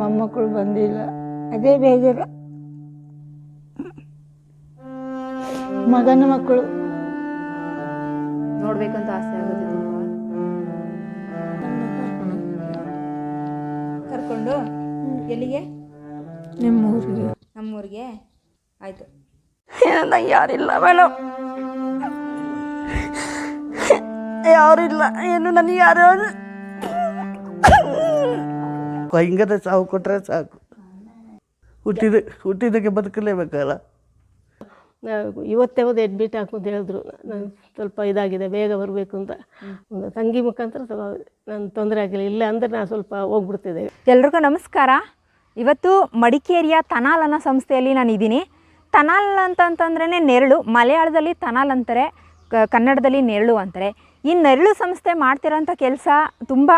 ಮೊಮ್ಮಕ್ಕಳು ಬಂದಿಲ್ಲ. ಅದೇ ಬೇಜಾರು. ಮಗನ ಮಕ್ಕಳು. ನೋಡ್ಬೇಕಂತ ಆಸೆ ಆಗುತ್ತೆ ಕರ್ಕೊಂಡು ಎಲ್ಲಿಗೆ? ನಿಮ್ಮೂರಿಗೆ. ನಮ್ಮೂರಿಗೆ? ಆಯ್ತು. ನಂಗೆ ಯಾರಿಲ್ಲ ಮೇಡಮ್ ಯಾರಿಲ್ಲ. ಏನು ನನಗೆ ಯಾರು ಹಿಂಗದ ಸಾವು ಕೊಟ್ಟರೆ ಸಾಕು ಹುಟ್ಟಿದ ಹುಟ್ಟಿದಕ್ಕೆ ಬದುಕಲೇಬೇಕಲ್ಲ ಇವತ್ತೇ ಒಂದು ಅಡ್ಮಿಟ್ ಹಾಕು ಅಂತ ಹೇಳಿದ್ರು. ನಾನು ಸ್ವಲ್ಪ ಇದಾಗಿದೆ ಬೇಗ ಬರಬೇಕು ಅಂತ. ಒಂದು ತಂಗಿ ಮುಖಾಂತರ ಸ್ವಲ್ಪ ನಾನು ತೊಂದರೆ ಆಗಿಲ್ಲ ಇಲ್ಲ ಅಂದರೆ ನಾನು ಸ್ವಲ್ಪ ಹೋಗ್ಬಿಡ್ತಿದ್ದೆ. ಎಲ್ರಿಗೂ ನಮಸ್ಕಾರ. ಇವತ್ತು ಮಡಿಕೇರಿಯ ತನಾಲ್ ಅನ್ನೋ ಸಂಸ್ಥೆಯಲ್ಲಿ ನಾನು ಇದ್ದೀನಿ. ತನಾಲ್ ಅಂತಂತಂದ್ರೇ ನೆರಳು. ಮಲಯಾಳದಲ್ಲಿ ತನಾಲ್ ಅಂತಾರೆ ಕ- ಕನ್ನಡದಲ್ಲಿ ನೆರಳು ಅಂತಾರೆ. ಈ ನೆರಳು ಸಂಸ್ಥೆ ಮಾಡ್ತಿರೋಂಥ ಕೆಲಸ ತುಂಬ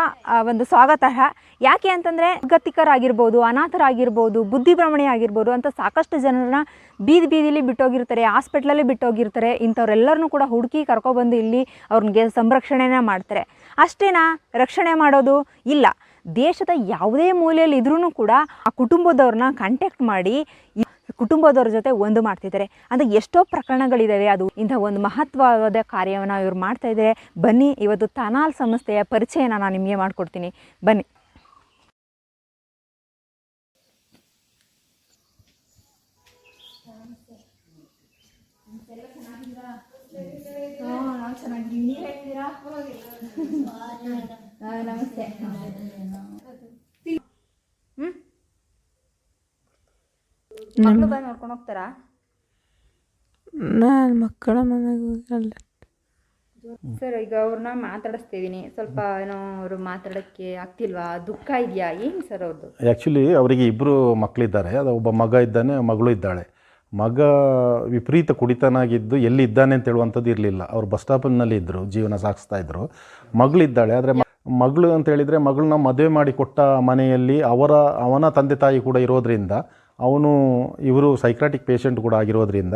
ಒಂದು ಸ್ವಾಗತಾರ್ಹ ಯಾಕೆ ಅಂತಂದರೆ ಗತಿಕರಾಗಿರ್ಬೋದು ಅನಾಥರಾಗಿರ್ಬೋದು, ಬುದ್ಧಿಭ್ರಮಣೆ ಆಗಿರ್ಬೋದು ಅಂತ ಸಾಕಷ್ಟು ಜನರನ್ನ ಬೀದಿ ಬೀದಿಲಿ ಬಿಟ್ಟೋಗಿರ್ತಾರೆ, ಹಾಸ್ಪಿಟ್ಲಲ್ಲಿ ಬಿಟ್ಟೋಗಿರ್ತಾರೆ, ಇಂಥವ್ರೆಲ್ಲರನ್ನೂ ಕೂಡ ಹುಡುಕಿ ಕರ್ಕೊಬಂದು ಇಲ್ಲಿ ಅವ್ರಿಗೆ ಸಂರಕ್ಷಣೆನ ಮಾಡ್ತಾರೆ. ಅಷ್ಟೇನಾ ರಕ್ಷಣೆ ಮಾಡೋದು? ಇಲ್ಲ. ದೇಶದ ಯಾವುದೇ ಮೂಲೆಯಲ್ಲಿ ಇದ್ರೂ ಕೂಡ ಆ ಕುಟುಂಬದವ್ರನ್ನ ಕಾಂಟ್ಯಾಕ್ಟ್ ಮಾಡಿ ಕುಟುಂಬದವ್ರ ಜೊತೆ ಒಂದು ಮಾಡ್ತಿದ್ದಾರೆ. ಅಂದರೆ ಎಷ್ಟೋ ಪ್ರಕರಣಗಳಿದ್ದಾವೆ ಅದು ಇಂಥ ಒಂದು ಮಹತ್ವವಾದ ಕಾರ್ಯವನ್ನು ಇವ್ರು ಮಾಡ್ತಾ ಇದ್ದಾರೆ. ಬನ್ನಿ ಇವತ್ತು ತನಾಲ್ ಸಂಸ್ಥೆಯ ಪರಿಚಯನ ನಾನು ನಿಮಗೆ ಮಾಡಿಕೊಡ್ತೀನಿ. ಬನ್ನಿ. ನಮಸ್ತೆ. ಮಕ್ಕಳು ಬಂದು ನೋಡ್ಕೊಂಡು ಹೋಗ್ತಾರಾ? ನಾನು ಮಕ್ಕಳ ಮನೆಗೆ ಹೋಗಲ್ಲ ಸರ್ ಈಗ ಅವ್ರನ್ನ ಮಾತಾಡಿಸ್ತಿದ್ದೀನಿ ಸ್ವಲ್ಪ ಏನೋ ಅವರು ಮಾತಾಡೋಕ್ಕೆ ಆಗ್ತಿಲ್ವಾ? ದುಃಖ ಇದೆಯಾ? ಏನು ಸರ್ ಅವ್ರದ್ದು ಆ್ಯಕ್ಚುಲಿ ಅವರಿಗೆ ಇಬ್ಬರು ಮಕ್ಕಳಿದ್ದಾರೆ ಅದು ಒಬ್ಬ ಮಗ ಇದ್ದಾನೆ ಮಗಳು ಇದ್ದಾಳೆ. ಮಗ ವಿಪರೀತ ಕುಡಿತನಾಗಿದ್ದು ಎಲ್ಲಿ ಇದ್ದಾನೆ ಅಂತ ಹೇಳುವಂಥದ್ದು ಇರಲಿಲ್ಲ. ಅವ್ರು ಬಸ್ ಸ್ಟಾಪಿನಲ್ಲಿ ಇದ್ದರು ಜೀವನ ಸಾಗಿಸ್ತಾ ಇದ್ದರು ಮಗಳಿದ್ದಾಳೆ ಆದರೆ ಮಗಳು ಅಂತ ಹೇಳಿದರೆ ಮಗಳನ್ನ ಮದುವೆ ಮಾಡಿ ಕೊಟ್ಟ ಮನೆಯಲ್ಲಿ ಅವರ ಅವನ ತಂದೆ ತಾಯಿ ಕೂಡ ಇರೋದ್ರಿಂದ ಅವನು ಇವರು ಸೈಕ್ರಾಟಿಕ್ ಪೇಷಂಟ್ ಕೂಡ ಆಗಿರೋದ್ರಿಂದ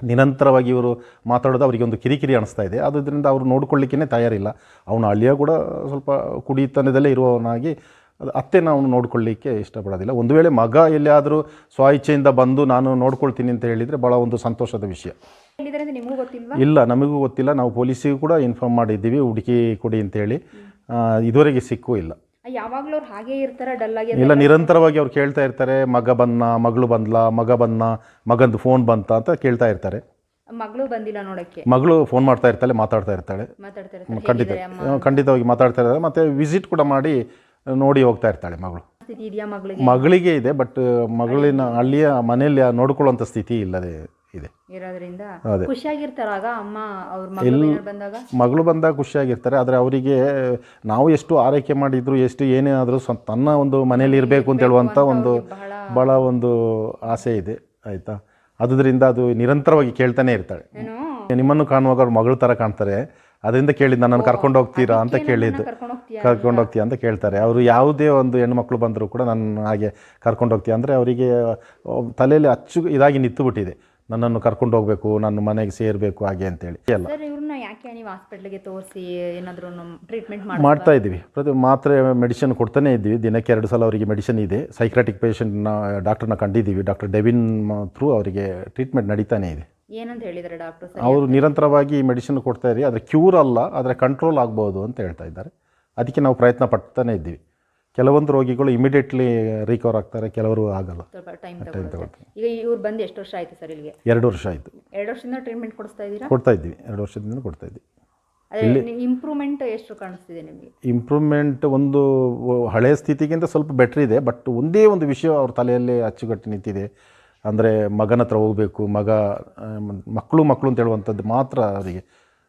ನಿರಂತರವಾಗಿ ಇವರು ಮಾತಾಡೋದು ಅವರಿಗೆ ಒಂದು ಕಿರಿಕಿರಿ ಅನಿಸ್ತಾ ಇದೆ. ಆದ್ದರಿಂದ ಅವರು ನೋಡ್ಕೊಳ್ಳಿಕ್ಕೇ ತಯಾರಿಲ್ಲ. ಅವನು ಅಳಿಯ ಕೂಡ ಸ್ವಲ್ಪ ಕುಡಿತನದಲ್ಲೇ ಇರುವವನಾಗಿ ಅತ್ತೆ ನಾವು ಅವನು ನೋಡ್ಕೊಳ್ಳಿಕ್ಕೆ ಇಷ್ಟಪಡೋದಿಲ್ಲ. ಒಂದು ವೇಳೆ ಮಗ ಎಲ್ಲಿಯಾದರೂ ಸ್ವ ಇಚ್ಛೆಯಿಂದ ಬಂದು ನಾನು ನೋಡ್ಕೊಳ್ತೀನಿ ಅಂತ ಹೇಳಿದರೆ ಭಾಳ ಒಂದು ಸಂತೋಷದ ವಿಷಯ. ಇಲ್ಲ ನಮಗೂ ಗೊತ್ತಿಲ್ಲ. ನಾವು ಪೊಲೀಸಿಗೂ ಕೂಡ ಇನ್ಫಾರ್ಮ್ ಮಾಡಿದ್ದೀವಿ. ಹುಡುಕಿ ಕೊಡಿ ಅಂತೇಳಿ. ಇದುವರೆಗೆ ಸಿಕ್ಕೂ ಇಲ್ಲ. ಯಾವಾಗಲೂ ಅವ್ರು ಹಾಗೆ ಇರ್ತಾರೆ ಡಲ್ ಆಗಿ ಇಲ್ಲ ನಿರಂತರವಾಗಿ ಅವ್ರು ಕೇಳ್ತಾ ಇರ್ತಾರೆ ಮಗ ಬಂದ ಮಗಳು ಬಂದ್ಲಾ ಮಗ ಬಂದ ಮಗಂದು ಫೋನ್ ಬಂತ ಅಂತ ಕೇಳ್ತಾ ಇರ್ತಾರೆ. ಮಗಳು ಬಂದಿಲ್ಲ ನೋಡಕ್ಕೆ. ಮಗಳು ಫೋನ್ ಮಾಡ್ತಾ ಇರ್ತಾಳೆ ಮಾತಾಡ್ತಾ ಇರ್ತಾಳೆ. ಮಾತಾಡ್ತಾ ಹ್ಮ್, ಇರ್ತಾರೆ ಖಂಡಿತ ಹೇಗಿದ್ದಾರೆ ಅಮ್ಮ. ಖಂಡಿತವಾಗಿ ಮಾತಾಡ್ತಾ ಇರ್ತಾರೆ ಮತ್ತೆ ವಿಸಿಟ್ ಕೂಡ ಮಾಡಿ ನೋಡಿ ಹೋಗ್ತಾ ಇರ್ತಾಳೆ ಮಗಳು. ಸ್ಥಿತಿ ಇದೆಯಾ ಮಗಳಿಗೆ? ಮಗಳಿಗೆ ಇದೆ ಬಟ್ ಮಗಳಿನ ಹಳ್ಳಿಯ ಮನೆಯಲ್ಲಿ ನೋಡ್ಕೊಳ್ಳುವಂಥ ಸ್ಥಿತಿ ಇಲ್ಲದೆ. ಇದೆ. ಇರೋದ್ರಿಂದ. ಖುಷಿಯಾಗಿರ್ತಾರಾಗ ಅಮ್ಮ ಅವ್ರ ಮಗಳು ಬಂದಾಗ? ಮಗಳು ಬಂದಾಗ ಖುಷಿಯಾಗಿರ್ತಾರೆ ಆದರೆ ಅವರಿಗೆ ನಾವು ಎಷ್ಟು ಆರೈಕೆ ಮಾಡಿದ್ರು ಎಷ್ಟು ಏನೇ ಆದರೂ ಸ್ವ ತನ್ನ ಒಂದು ಮನೇಲಿ ಇರಬೇಕು ಅಂತ ಹೇಳುವಂಥ ಒಂದು ಬಹಳ ಭಾಳ ಒಂದು ಆಸೆ ಇದೆ ಆಯಿತಾ? ಅದರಿಂದ ಅದು ನಿರಂತರವಾಗಿ ಕೇಳ್ತಾನೆ ಇರ್ತಾಳೆ. ನಿಮ್ಮನ್ನು ಕಾಣುವಾಗ ಅವ್ರ ಮಗಳ ಥರ ಕಾಣ್ತಾರೆ ಅದರಿಂದ ಕೇಳಿದ್ದು ನನ್ನನ್ನು ಕರ್ಕೊಂಡು ಹೋಗ್ತೀರಾ? ಅಂತ ಕೇಳಿದ್ದು. ಕರ್ಕೊಂಡು ಹೋಗ್ತೀಯಾ? ಕರ್ಕೊಂಡು ಹೋಗ್ತೀಯ ಅಂತ ಕೇಳ್ತಾರೆ. ಅವರು ಯಾವುದೇ ಒಂದು ಹೆಣ್ಮಕ್ಳು ಬಂದರೂ ಕೂಡ ನನ್ನ ಹಾಗೆ ಕರ್ಕೊಂಡು ಹೋಗ್ತೀಯ? ಅಂದರೆ ಅವರಿಗೆ ತಲೆಯಲ್ಲಿ ಅಚ್ಚು ಇದಾಗಿ ನಿಂತು ಬಿಟ್ಟಿದೆ. ನನ್ನನ್ನು ಕರ್ಕೊಂಡು ಹೋಗಬೇಕು ನನ್ನ ಮನೆಗೆ ಸೇರಬೇಕು ಹಾಗೆ ಅಂತೇಳಿ. ಎಲ್ಲ. ಸರ್ ಇವ್ರನ್ನ ಯಾಕೆ ನೀವು ಹಾಸ್ಪಿಟ್ಲಿಗೆ ತೋರಿಸಿ ಏನಾದ್ರು ಟ್ರೀಟ್ಮೆಂಟ್ ಮಾಡಿ ಮಾಡ್ತಾ ಇದ್ದೀವಿ. ಪ್ರತಿ ಮಾತ್ರೆ ಮೆಡಿಸಿನ್ ಕೊಡ್ತಾನೆ ಇದ್ದೀವಿ. ದಿನಕ್ಕೆ ಎರಡು ಸಲ ಅವರಿಗೆ ಮೆಡಿಸಿನ್ ಇದೆ. ಸೈಕ್ರಾಟಿಕ್ ಪೇಷಂಟ್ನ ಡಾಕ್ಟರ್ನ ಕಂಡಿದ್ದೀವಿ. ಡಾಕ್ಟರ್ ಡೆವಿನ್ ಥ್ರೂ ಅವರಿಗೆ ಟ್ರೀಟ್ಮೆಂಟ್ ನಡೀತಾನೆ ಇದೆ. ಏನಂತ ಹೇಳಿದ್ದಾರೆ ಡಾಕ್ಟರ್ ಅವರು ನಿರಂತರವಾಗಿ ಮೆಡಿಸಿನ್ ಕೊಡ್ತಾ ಇದ್ದೀವಿ ಆದರೆ ಕ್ಯೂರ್ ಅಲ್ಲ ಆದರೆ ಕಂಟ್ರೋಲ್ ಆಗ್ಬೋದು ಅಂತ ಹೇಳ್ತಾ ಇದ್ದಾರೆ. ಅದಕ್ಕೆ ನಾವು ಪ್ರಯತ್ನ ಪಡ್ತಾನೆ ಇದ್ದೀವಿ. ಕೆಲವೊಂದು ರೋಗಿಗಳು ಇಮಿಡಿಯೇಟ್ಲಿ ರಿಕವರ್ ಆಗ್ತಾರೆ ಕೆಲವರು ಆಗಲ್ಲ. ಸ್ವಲ್ಪ ಟೈಮ್ ಟೈಮ್ ತಗೊಳ್ತಾರೆ. ಈಗ ಇವ್ರು ಬಂದು ಎಷ್ಟು ವರ್ಷ ಆಯ್ತು ಸರ್ ಇಲ್ಲಿಗೆ? ಎರಡು ವರ್ಷ ಆಯಿತು. ಎರಡು ವರ್ಷದಿಂದ ಟ್ರೀಟ್ಮೆಂಟ್ ಕೊಡಿಸ್ತಾ ಇದ್ದೀರಾ? ಕೊಡ್ತಾ ಇದ್ವಿ ಎರಡು ವರ್ಷದಿಂದ ಕೊಡ್ತಾ ಇದ್ವಿ ಅದೇ ಇಂಪ್ರೂವ್ಮೆಂಟ್ ಎಷ್ಟು ಕಾಣಿಸ್ತಿದೆ ನಿಮಗೆ? ಇಂಪ್ರೂವ್ಮೆಂಟ್ ಒಂದು ಹಳೆಯ ಸ್ಥಿತಿಗಿಂತ ಸ್ವಲ್ಪ ಬೆಟ್ರ್ ಇದೆ ಬಟ್ ಒಂದೇ ಒಂದು ವಿಷಯ ಅವ್ರ ತಲೆಯಲ್ಲಿ ಅಚ್ಚುಕಟ್ಟು ನಿಂತಿದೆ. ಅಂದರೆ ಮಗನ ಹತ್ರ ಹೋಗಬೇಕು ಮಗ ಮಕ್ಕಳು ಮಕ್ಕಳು ಅಂತ ಹೇಳುವಂಥದ್ದು ಮಾತ್ರ ಅವರಿಗೆ.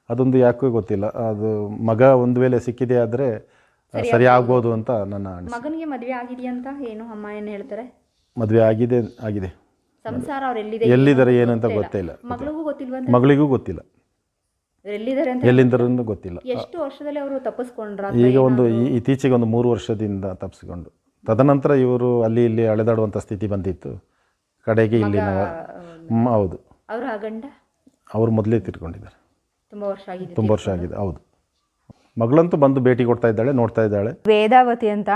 ಅದೊಂದು ಯಾಕೋ ಗೊತ್ತಿಲ್ಲ. ಅದು ಮಗ ಒಂದು ವೇಳೆ ಸಿಕ್ಕಿದೆ ಆದರೆ ಸರಿ ಆಗ್ಬೋದು ಅಂತ ನನ್ನ ಮಗನಿಗೆ ಮದುವೆ ಅಂತ ಏನು ಅಮ್ಮ ಏನು ಹೇಳ್ತಾರೆ? ಮದುವೆ ಆಗಿದೆ ಆಗಿದೆ. ಸಂಸಾರ ಅವ್ರು ಎಲ್ಲಿದೆ ಎಲ್ಲಿದ್ದಾರೆ ಏನಂತ ಗೊತ್ತೇ ಇಲ್ಲ. ಮಗಳಿಗೂ ಗೊತ್ತಿಲ್ವಂತ ಮಗಳಿಗೂ ಗೊತ್ತಿಲ್ಲ. ಎಲ್ಲಿದ್ದಾರೆ ಅಂತ ಗೊತ್ತಿಲ್ಲ. ಎಷ್ಟು ವರ್ಷದಲ್ಲಿ ಅವರು ತಪ್ಪಿಸ್ಕೊಂಡ್ರ ಈಗ ಒಂದು ಈ- ಇತ್ತೀಚೆಗೆ ಒಂದು ಮೂರು ವರ್ಷದಿಂದ ತಪ್ಪಿಸಿಕೊಂಡು. ತದನಂತರ ಇವರು ಅಲ್ಲಿ ಇಲ್ಲಿ ಅಳೆದಾಡುವಂಥ ಸ್ಥಿತಿ ಬಂದಿತ್ತು. ಕಡೆಗೆ ಇಲ್ಲಿನ ಹ್ಮ್, ಹೌದು. ಅವರ ಗಂಡ? ಅವರು ಮೊದಲೇ ತಿರ್ಕೊಂಡಿದ್ದಾರೆ. ತುಂಬಾ ವರ್ಷ ಆಗಿದೆ ತುಂಬ ವರ್ಷ ಆಗಿದೆ ಹೌದು. ಮಗಳಂತೂ ಬಂದು ಭೇಟಿ ಕೊಡ್ತಾ ಇದ್ದಾಳೆ, ನೋಡ್ತಾ ಇದ್ದಾಳೆ. ವೇದಾವತಿ ಅಂತ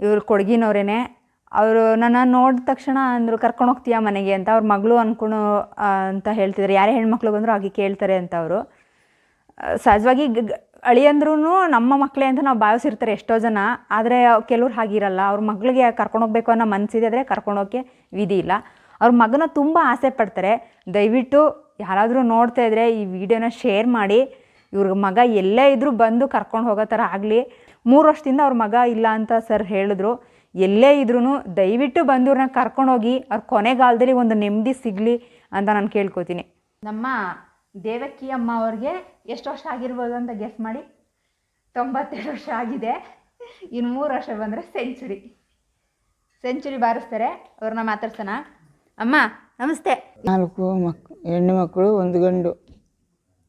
ಇವರು ಕೊಡಗಿನವರೇನೆ, ಅವರು ನನ್ನ ನೋಡಿದ ತಕ್ಷಣ ಅಂದರು, ಕರ್ಕೊಂಡು ಹೋಗ್ತೀಯಾ ಮನೆಗೆ ಅಂತ ಅವ್ರ ಮಗಳು ಅನ್ಕೊಂಡು ಅಂತ ಹೇಳ್ತಿದ್ರು. ಯಾರೇ ಹೆಣ್ಮಕ್ಳು ಬಂದರೂ ಹಾಗೆ ಕೇಳ್ತಾರೆ ಅಂತ ಅವರು. ಸಹಜವಾಗಿ ಗ- ಅಳಿಯಂದ್ರೂ ನಮ್ಮ ಮಕ್ಕಳೇ ಅಂತ ನಾವು ಭಾವಿಸಿರ್ತಾರೆ ಎಷ್ಟೋ ಜನ. ಆದರೆ ಕೆಲವ್ರು ಹಾಗಿರಲ್ಲ. ಅವ್ರ ಮಗಳಿಗೆ ಕರ್ಕೊಂಡು ಹೋಗ್ಬೇಕು ಅನ್ನೋ ಮನಸ್ಸಿದೆ ಆದರೆ ಕರ್ಕೊಂಡೋಗಕ್ಕೆ ವಿಧಿ ಇಲ್ಲ. ಅವ್ರ ಮಗನ ತುಂಬ ಆಸೆ ಪಡ್ತಾರೆ. ದಯವಿಟ್ಟು ಯಾರಾದರೂ ನೋಡ್ತಾ ಇದ್ರೆ ಈ ವಿಡಿಯೋನ ಶೇರ್ ಮಾಡಿ. ಇವ್ರ ಮಗ ಎಲ್ಲೇ ಇದ್ದರೂ ಬಂದು ಕರ್ಕೊಂಡು ಹೋಗೋ ಥರ ಆಗಲಿ. ಮೂರು ವರ್ಷದಿಂದ ಅವ್ರ ಮಗ ಇಲ್ಲ ಅಂತ ಸರ್ ಹೇಳಿದ್ರು. ಎಲ್ಲೇ ಇದ್ರೂ ದಯವಿಟ್ಟು ಬಂದವ್ರನ್ನ ಕರ್ಕೊಂಡೋಗಿ ಅವ್ರ ಕೊನೆಗಾಲದಲ್ಲಿ ಒಂದು ನೆಮ್ಮದಿ ಸಿಗಲಿ ಅಂತ ನಾನು ಕೇಳ್ಕೊತೀನಿ. ನಮ್ಮ ದೇವಕ್ಕಿ ಅಮ್ಮ ಅವ್ರಿಗೆ ಎಷ್ಟು ವರ್ಷ ಆಗಿರ್ಬೋದು ಅಂತ ಗೆಸ್ ಮಾಡಿ? ತೊಂಬತ್ತೆರಡು ವರ್ಷ ಆಗಿದೆ. ಇನ್ನು ಮೂರು ವರ್ಷ ಬಂದರೆ ಸೆಂಚುರಿ ಸೆಂಚುರಿ ಬಾರಿಸ್ತಾರೆ. ಅವ್ರನ್ನ ಮಾತಾಡ್ಸೋಣ. ಅಮ್ಮ ನಮಸ್ತೆ. ನಾಲ್ಕು ಮಕ್ ಹೆಣ್ಣು ಮಕ್ಕಳು ಒಂದು ಗಂಡು.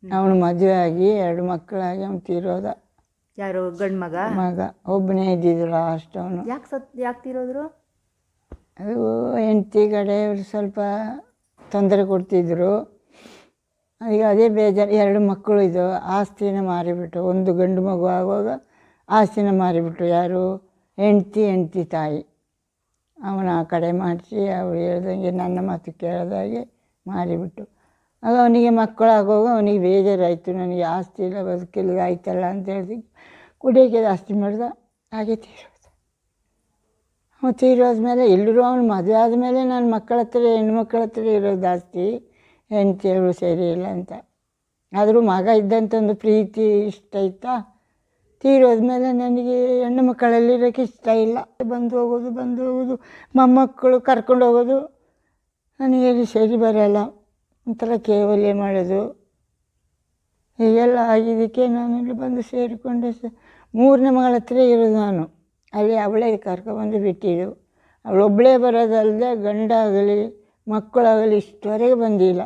ಅವನು ಮದುವೆ ಆಗಿ ಎರಡು ಮಕ್ಕಳಾಗಿ ಅವನು ತೀರೋದ. ಯಾರು? ಗಂಡ ಮಗ? ಮಗ. ಒಬ್ಬನೇ ಇದ್ದಿದ್ರು ಲಾಸ್ಟ್ ಅವನು. ಯಾಕೆ ಸತ್ ಯಾಕೆ ತೀರೋದ್ರು? ಅದು ಹೆಂಡತಿ ಕಡೆ ಅವ್ರು ಸ್ವಲ್ಪ ತೊಂದರೆ ಕೊಡ್ತಿದ್ರು. ಈಗ ಅದೇ ಬೇಜಾರು ಎರಡು ಮಕ್ಕಳು ಇದು ಆಸ್ತಿನ ಮಾರಿಬಿಟ್ಟು ಒಂದು ಗಂಡು ಮಗು ಆಗುವಾಗ ಆಸ್ತಿನ ಮಾರಿಬಿಟ್ಟು ಯಾರು? ಹೆಂಡ್ತಿ ಹೆಂಡ್ತಿ ತಾಯಿ. ಅವನ ಆ ಕಡೆ ಮಾಡಿಸಿ ಅವ್ರು ಹೇಳ್ದಂಗೆ ನನ್ನ ಮಾತು ಕೇಳ್ದಾಗೆ ಮಾರಿಬಿಟ್ಟು ಆಗ ಅವನಿಗೆ ಮಕ್ಕಳಾಗುವಾಗ ಅವನಿಗೆ ಬೇಜಾರಾಯಿತು, ನನಗೆ ಆಸ್ತಿ ಇಲ್ಲ, ಬದುಕಿಲ್ಲ, ಆಯ್ತಲ್ಲ ಅಂತ ಹೇಳಿ ಕುಡಿಯೋಕ್ಕೆ ಜಾಸ್ತಿ ಮಾಡಿದ, ಹಾಗೆ ತೀರೋದು. ಹೋದ ಮೇಲೆ ಎಲ್ಲರೂ ಅವನು ಮದುವೆ ಆದಮೇಲೆ ನಾನು ಮಕ್ಕಳ ಹತ್ರ, ಹೆಣ್ಮಕ್ಳ ಹತ್ರ ಇರೋದು ಜಾಸ್ತಿ ಹೆಂಡತಿಯವರು ಸರಿ ಇಲ್ಲ ಅಂತ. ಆದರೂ ಮಗ ಇದ್ದಂಥ ಒಂದು ಪ್ರೀತಿ ಇಷ್ಟ ಇತ್ತಾ ತೀರೋದ್ಮೇಲೆ ನನಗೆ ಹೆಣ್ಣು ಮಕ್ಕಳಲ್ಲಿರೋಕ್ಕೆ ಇಷ್ಟ ಇಲ್ಲ. ಬಂದು ಹೋಗೋದು ಬಂದು ಹೋಗೋದು, ಮೊಮ್ಮಕ್ಕಳು ಕರ್ಕೊಂಡು ಹೋಗೋದು, ನನಗೆ ಸರಿ ಬರೋಲ್ಲ. ಒಂಥರ ಕೇವಲ ಮಾಡೋದು. ಹೀಗೆಲ್ಲ ಆಗಿದ್ದಕ್ಕೆ ನಾನು ಇಲ್ಲಿ ಬಂದು ಸೇರಿಕೊಂಡೆ ಸ, ಮೂರನೇ ಮಗಳ ಹತ್ರ ಇರೋದು ನಾನು. ಅಲ್ಲಿ ಅವಳೇ ಕರ್ಕೊಬಂದು ಬಿಟ್ಟಿದ್ದು. ಅವಳೊಬ್ಬಳೇ ಬರೋದಲ್ಲದೆ ಗಂಡ ಆಗಲಿ ಮಕ್ಕಳಾಗಲಿ ಇಷ್ಟವರೆಗೆ ಬಂದಿಲ್ಲ.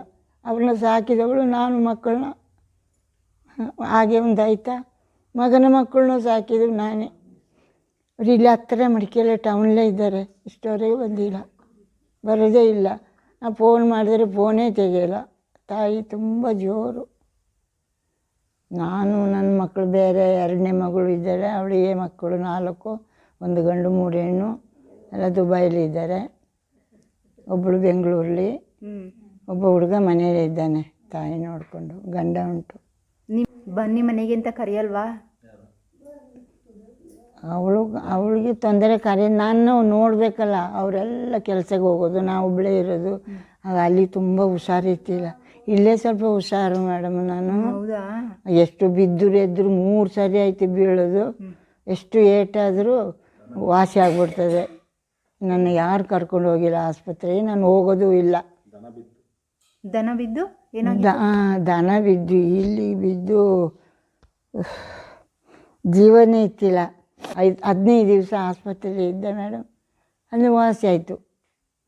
ಅವಳನ್ನ ಸಾಕಿದವಳು ನಾನು ಮಕ್ಕಳನ್ನ. ಹಾಗೆ ಒಂದು ಆಯ್ತಾ ಮಗನ ಮಕ್ಕಳನ್ನೂ ಸಾಕಿದ್ದು ನಾನೇ. ಅವ್ರು ಇಲ್ಲಿ ಹತ್ತಿರ ಮಡಿಕೇರಿ ಟೌನಲ್ಲೇ ಇದ್ದಾರೆ. ಇಷ್ಟವರೆಗೆ ಬಂದಿಲ್ಲ. ಬರೋದೇ ಇಲ್ಲ. ನಾ ಫೋನ್ ಮಾಡಿದರೆ ಫೋನೇ ತೆಗೆಯಲ್ಲ. ತಾಯಿ ತುಂಬ ಜೋರು. ನಾನು ನನ್ನ ಮಕ್ಕಳು ಬೇರೆ ಎರಡನೇ ಮಗಳು ಇದ್ದಾರೆ. ಅವಳಿಗೆ ಮಕ್ಕಳು? ನಾಲ್ಕು ಒಂದು ಗಂಡು ಮೂರು ಹೆಣ್ಣು. ಎಲ್ಲ ದುಬೈಲಿ ಇದ್ದಾರೆ. ಒಬ್ಬಳು ಬೆಂಗಳೂರಲ್ಲಿ. ಒಬ್ಬ ಹುಡುಗ ಮನೆಯಲ್ಲೇ ಇದ್ದಾನೆ. ತಾಯಿ ನೋಡಿಕೊಂಡು ಗಂಡ ಉಂಟು. ನೀವು ಬನ್ನಿ ಮನೆಗೆ ಅಂತ ಕರೆಯಲ್ವಾ? ಅವಳು ಅವಳಿಗೆ ತೊಂದರೆ ಕಾರ್ಯ ನಾನು ನೋಡಬೇಕಲ್ಲ ಅವರೆಲ್ಲ ಕೆಲಸಕ್ಕೆ ಹೋಗೋದು ನಾವು ಒಬ್ಬಳೇ ಇರೋದು. ಆಗ ಅಲ್ಲಿ ತುಂಬ ಹುಷಾರಿರ್ತಿಲ್ಲ. ಇಲ್ಲೇ ಸ್ವಲ್ಪ ಹುಷಾರು ಮೇಡಮ್ ನಾನು. ಎಷ್ಟು ಬಿದ್ದರು ಎದ್ರು ಮೂರು ಸರಿ ಆಯ್ತು ಬೀಳೋದು. ಎಷ್ಟು ಏಟಾದರೂ ವಾಸಿ ಆಗ್ಬಿಡ್ತದೆ. ನನ್ನ ಯಾರು ಕರ್ಕೊಂಡು ಹೋಗಿಲ್ಲ ಆಸ್ಪತ್ರೆಗೆ ನಾನು ಹೋಗೋದು ಇಲ್ಲ. ದನ ಬಿದ್ದು? ದನ ಬಿದ್ದು ಇಲ್ಲಿ ಬಿದ್ದು ಜೀವನೇ ಇತ್ತಿಲ್ಲ ಐದು ಹದಿನೈದು ದಿವಸ ಆಸ್ಪತ್ರೆಯಲ್ಲಿ ಇದ್ದೆ ಮೇಡಮ್. ಅಲ್ಲಿ ವಾಸಿ ಆಯಿತು.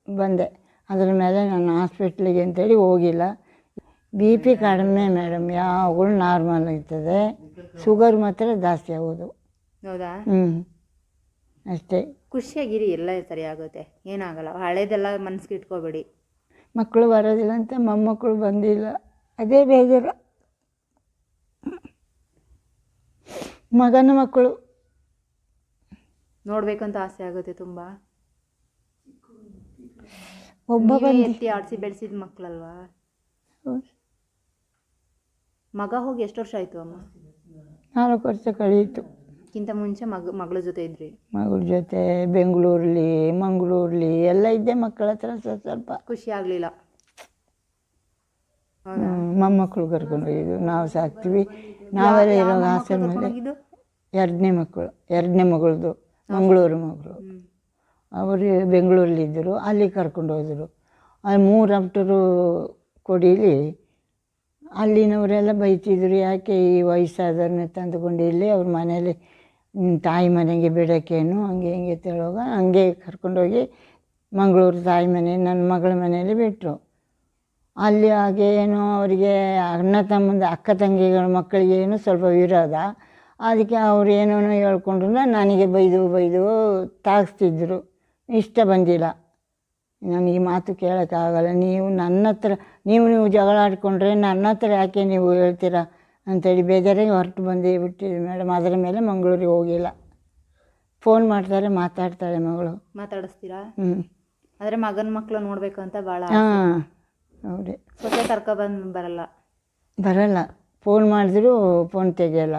ಬಂದೆ. ಅದರ ಮೇಲೆ ನಾನು ಹಾಸ್ಪಿಟ್ಲಿಗೆ ಅಂತೇಳಿ ಹೋಗಿಲ್ಲ. ಬಿ ಪಿ ಕಡಿಮೆ ಮೇಡಮ್ ಯಾವಾಗಲೂ ನಾರ್ಮಲ್ ಆಗ್ತದೆ ಶುಗರ್ ಮಾತ್ರ ಜಾಸ್ತಿ ಆಗೋದು. ಹೌದಾ? ಹ್ಞೂ ಅಷ್ಟೇ. ಖುಷಿಯಾಗಿರಿ ಎಲ್ಲ ಸರಿ ಆಗುತ್ತೆ ಏನಾಗಲ್ಲ ಹಳೇದೆಲ್ಲ ಮನಸ್ಸಿಗೆ ಇಟ್ಕೋಬೇಡಿ. ಮಕ್ಕಳು ಬರೋದಿಲ್ಲ ಅಂತ ಮೊಮ್ಮಕ್ಕಳು ಬಂದಿಲ್ಲ. ಅದೇ ಬೇಜಾರು. ಮಗನ ಮಕ್ಕಳು. ನೋಡ್ಬೇಕಂತ ಆಸೆ ಆಗುತ್ತೆ ತುಂಬಾ. ಒಬ್ಬ ಎತ್ತಿ ಆಡಿಸಿ ಬೆಳೆಸಿದ ಮಕ್ಕಳಲ್ವಾ ಮಗ ಹೋಗಿ ಎಷ್ಟು ವರ್ಷ ಆಯ್ತು ಅಮ್ಮ? ನಾಲ್ಕು ವರ್ಷ ಕಳೆಯಿತು ಕಿಂತ ಮುಂಚೆ ಮಗ ಮಗಳ ಜೊತೆ ಇದ್ರಿ? ಮಗಳ ಜೊತೆ ಬೆಂಗಳೂರಲ್ಲಿ ಮಂಗಳೂರಲ್ಲಿ ಎಲ್ಲ ಇದ್ದೆ ಮಕ್ಕಳ ಹತ್ರ ಸ್ವಲ್ಪ ಸ್ವಲ್ಪ. ಖುಷಿ ಆಗ್ಲಿಲ್ಲ. ಮೊಮ್ಮಕ್ಕಳು ಕರ್ಕೊಂಡು ಹೋಗಿದ್ದು. ನಾವು ಸಾಕ್ತೀವಿ. ನಾವೆಲ್ಲ ಇರೋ ಹೋಗಿದ್ದು? ಎರಡನೇ ಮಕ್ಕಳು ಎರಡನೇ ಮಗಳದು ಮಂಗಳೂರು ಮಗಳು ಅವರು ಬೆಂಗಳೂರಲ್ಲಿದ್ದರು ಅಲ್ಲಿ ಕರ್ಕೊಂಡು ಹೋದರು. ಅಲ್ಲಿ ಮೂರು ಅಪ್ಟರು ಕೊಡೀಲಿ ಅಲ್ಲಿನವರೆಲ್ಲ ಬೈತಿದ್ರು ಯಾಕೆ ಈ ವಯಸ್ಸಾದವ್ರನ್ನ ತಂದುಕೊಂಡು ಇಲ್ಲಿ ಅವ್ರ ಮನೇಲಿ ತಾಯಿ ಮನೆಗೆ ಬಿಡೋಕ್ಕೇನು ಹಂಗೆ ಹಿಂಗೆ ತಿಳುವಾಗ ಹಂಗೆ ಕರ್ಕೊಂಡೋಗಿ ಮಂಗಳೂರು ತಾಯಿ ಮನೆ ನನ್ನ ಮಗಳ ಮನೆಯಲ್ಲಿ ಬಿಟ್ಟರು ಅಲ್ಲಿ ಹಾಗೆ ಏನೋ ಅವರಿಗೆ ಅಣ್ಣ ತಮ್ಮಂದ ಅಕ್ಕ ತಂಗಿಗಳ ಮಕ್ಕಳಿಗೇನು ಸ್ವಲ್ಪ ವಿರೋಧ ಅದಕ್ಕೆ ಅವ್ರು ಏನೇನೋ ಹೇಳ್ಕೊಂಡ್ರು ನನಗೆ ಬೈದು ಬೈದು ತಾಗಿಸ್ತಿದ್ರು ಇಷ್ಟ ಬಂದಿಲ್ಲ. ನನಗೆ ಈ ಮಾತು ಕೇಳೋಕ್ಕಾಗಲ್ಲ. ನೀವು ನನ್ನ ಹತ್ರ ನೀವು ನೀವು ಜಗಳ ಆಡ್ಕೊಂಡ್ರೆ ನನ್ನ ಹತ್ರ ಯಾಕೆ ನೀವು ಹೇಳ್ತೀರಾ ಅಂತೇಳಿ ಬೇಜಾರೇ ಹೊರಟು ಬಂದು ಬಿಟ್ಟಿದ್ದೆ ಮೇಡಮ್. ಅದರ ಮೇಲೆ ಮಂಗಳೂರಿಗೆ ಹೋಗಿಲ್ಲ. ಫೋನ್ ಮಾಡ್ತಾರೆ ಮಾತಾಡ್ತಾಳೆ ಮಗಳು. ಮಾತಾಡಿಸ್ತೀರಾ? ಹ್ಞೂ ಆದರೆ ಮಗನ ಮಕ್ಕಳು ನೋಡಬೇಕು ಅಂತ ಭಾಳ ಹಾಂ ಹೌದೇ. ಸೊಸೆ ಕರ್ಕೊಬಂದು ಬರಲ್ಲ. ಬರಲ್ಲ. ಫೋನ್ ಮಾಡಿದ್ರು ಫೋನ್ ತೆಗಿಯಲ್ಲ.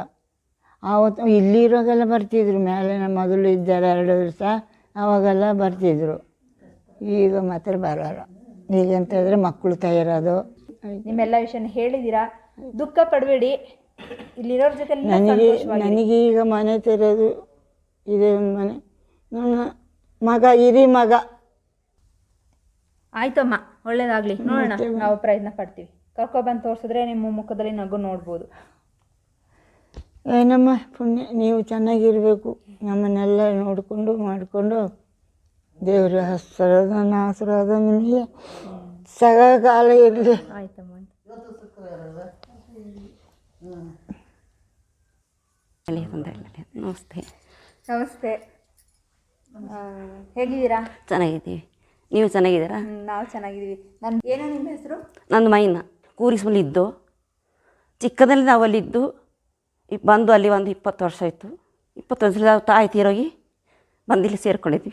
ಆವತ್ತು ಇರುವಾಗೆಲ್ಲ ಬರ್ತಿದ್ರು. ಮೇಲೆ ನಮ್ಮ ಮೊದಲು ಇದ್ದಾರೆ ಎರಡು ದಿವಸ ಆವಾಗೆಲ್ಲ ಬರ್ತಿದ್ರು. ಈಗ ಮಾತ್ರ ಬರಲ್ಲ. ಈಗ ಅಂತ ಹೇಳಿದ್ರೆ ಮಕ್ಕಳು ತಯಾರದು ನಿಮ್ಮೆಲ್ಲ ವಿಷಯನ ಹೇಳಿದ್ದೀರಾ? ದುಃಖ ಪಡಬೇಡಿ. ಇಲ್ಲಿರೋರ ಜೊತೆ ನನಗೆ ನನಗೆ ಈಗ ಮನೆ ತೆರೆಯೋದು ಇದೆ ಒಂದು ಮನೆ. ನನ್ನ ಮಗ ಇರಿ ಮಗ. ಆಯ್ತಮ್ಮ ಒಳ್ಳೇದಾಗ್ಲಿ. ನೋಡೋಣ ನಾವು ಪ್ರಯತ್ನ ಪಡ್ತೀವಿ. ಕರ್ಕೊಬಂದು ತೋರಿಸಿದ್ರೆ ನಿಮ್ಮ ಮುಖದಲ್ಲಿ ನಗು ನೋಡ್ಬೋದು. ಏನಮ್ಮ ಪುಣ್ಯ ನೀವು ಚೆನ್ನಾಗಿರಬೇಕು. ನಮ್ಮನ್ನೆಲ್ಲ ನೋಡಿಕೊಂಡು ಮಾಡಿಕೊಂಡು ದೇವರ ಆಶೀರ್ವಾದ ಹಸರಾದ ಆಶೀರ್ವಾದ ನಿಮಗೆ ಸಗಾಕಾಲ ಇರಲಿ. ಆಯ್ತಮ್ಮ. ನಮಸ್ತೆ. ನಮಸ್ತೆ. ಹೇಗಿದ್ದೀರಾ? ಚೆನ್ನಾಗಿದ್ದೀವಿ. ನೀವು ಚೆನ್ನಾಗಿದ್ದೀರಾ? ನಾವು ಚೆನ್ನಾಗಿದ್ದೀವಿ. ನನ್ನ ಏನೋ ನಿಮ್ಮ ಹೆಸರು? ನಂದು ಮೈನ. ಕೂರಿಸ್ಮಲ್ಲಿ ಇದ್ದು ಚಿಕ್ಕದಲ್ಲಿ ನಾವು ಅಲ್ಲಿದ್ದು ಇಪ್- ಬಂದು ಅಲ್ಲಿ ಒಂದು ಇಪ್ಪತ್ತು ವರ್ಷ ಆಯಿತು. ಇಪ್ಪತ್ತೊಂದು ಸಲ ನಾವು ತಾಯಿ ತೀರೋಗಿ ಬಂದು ಇಲ್ಲಿ ಸೇರ್ಕೊಂಡಿದ್ವಿ.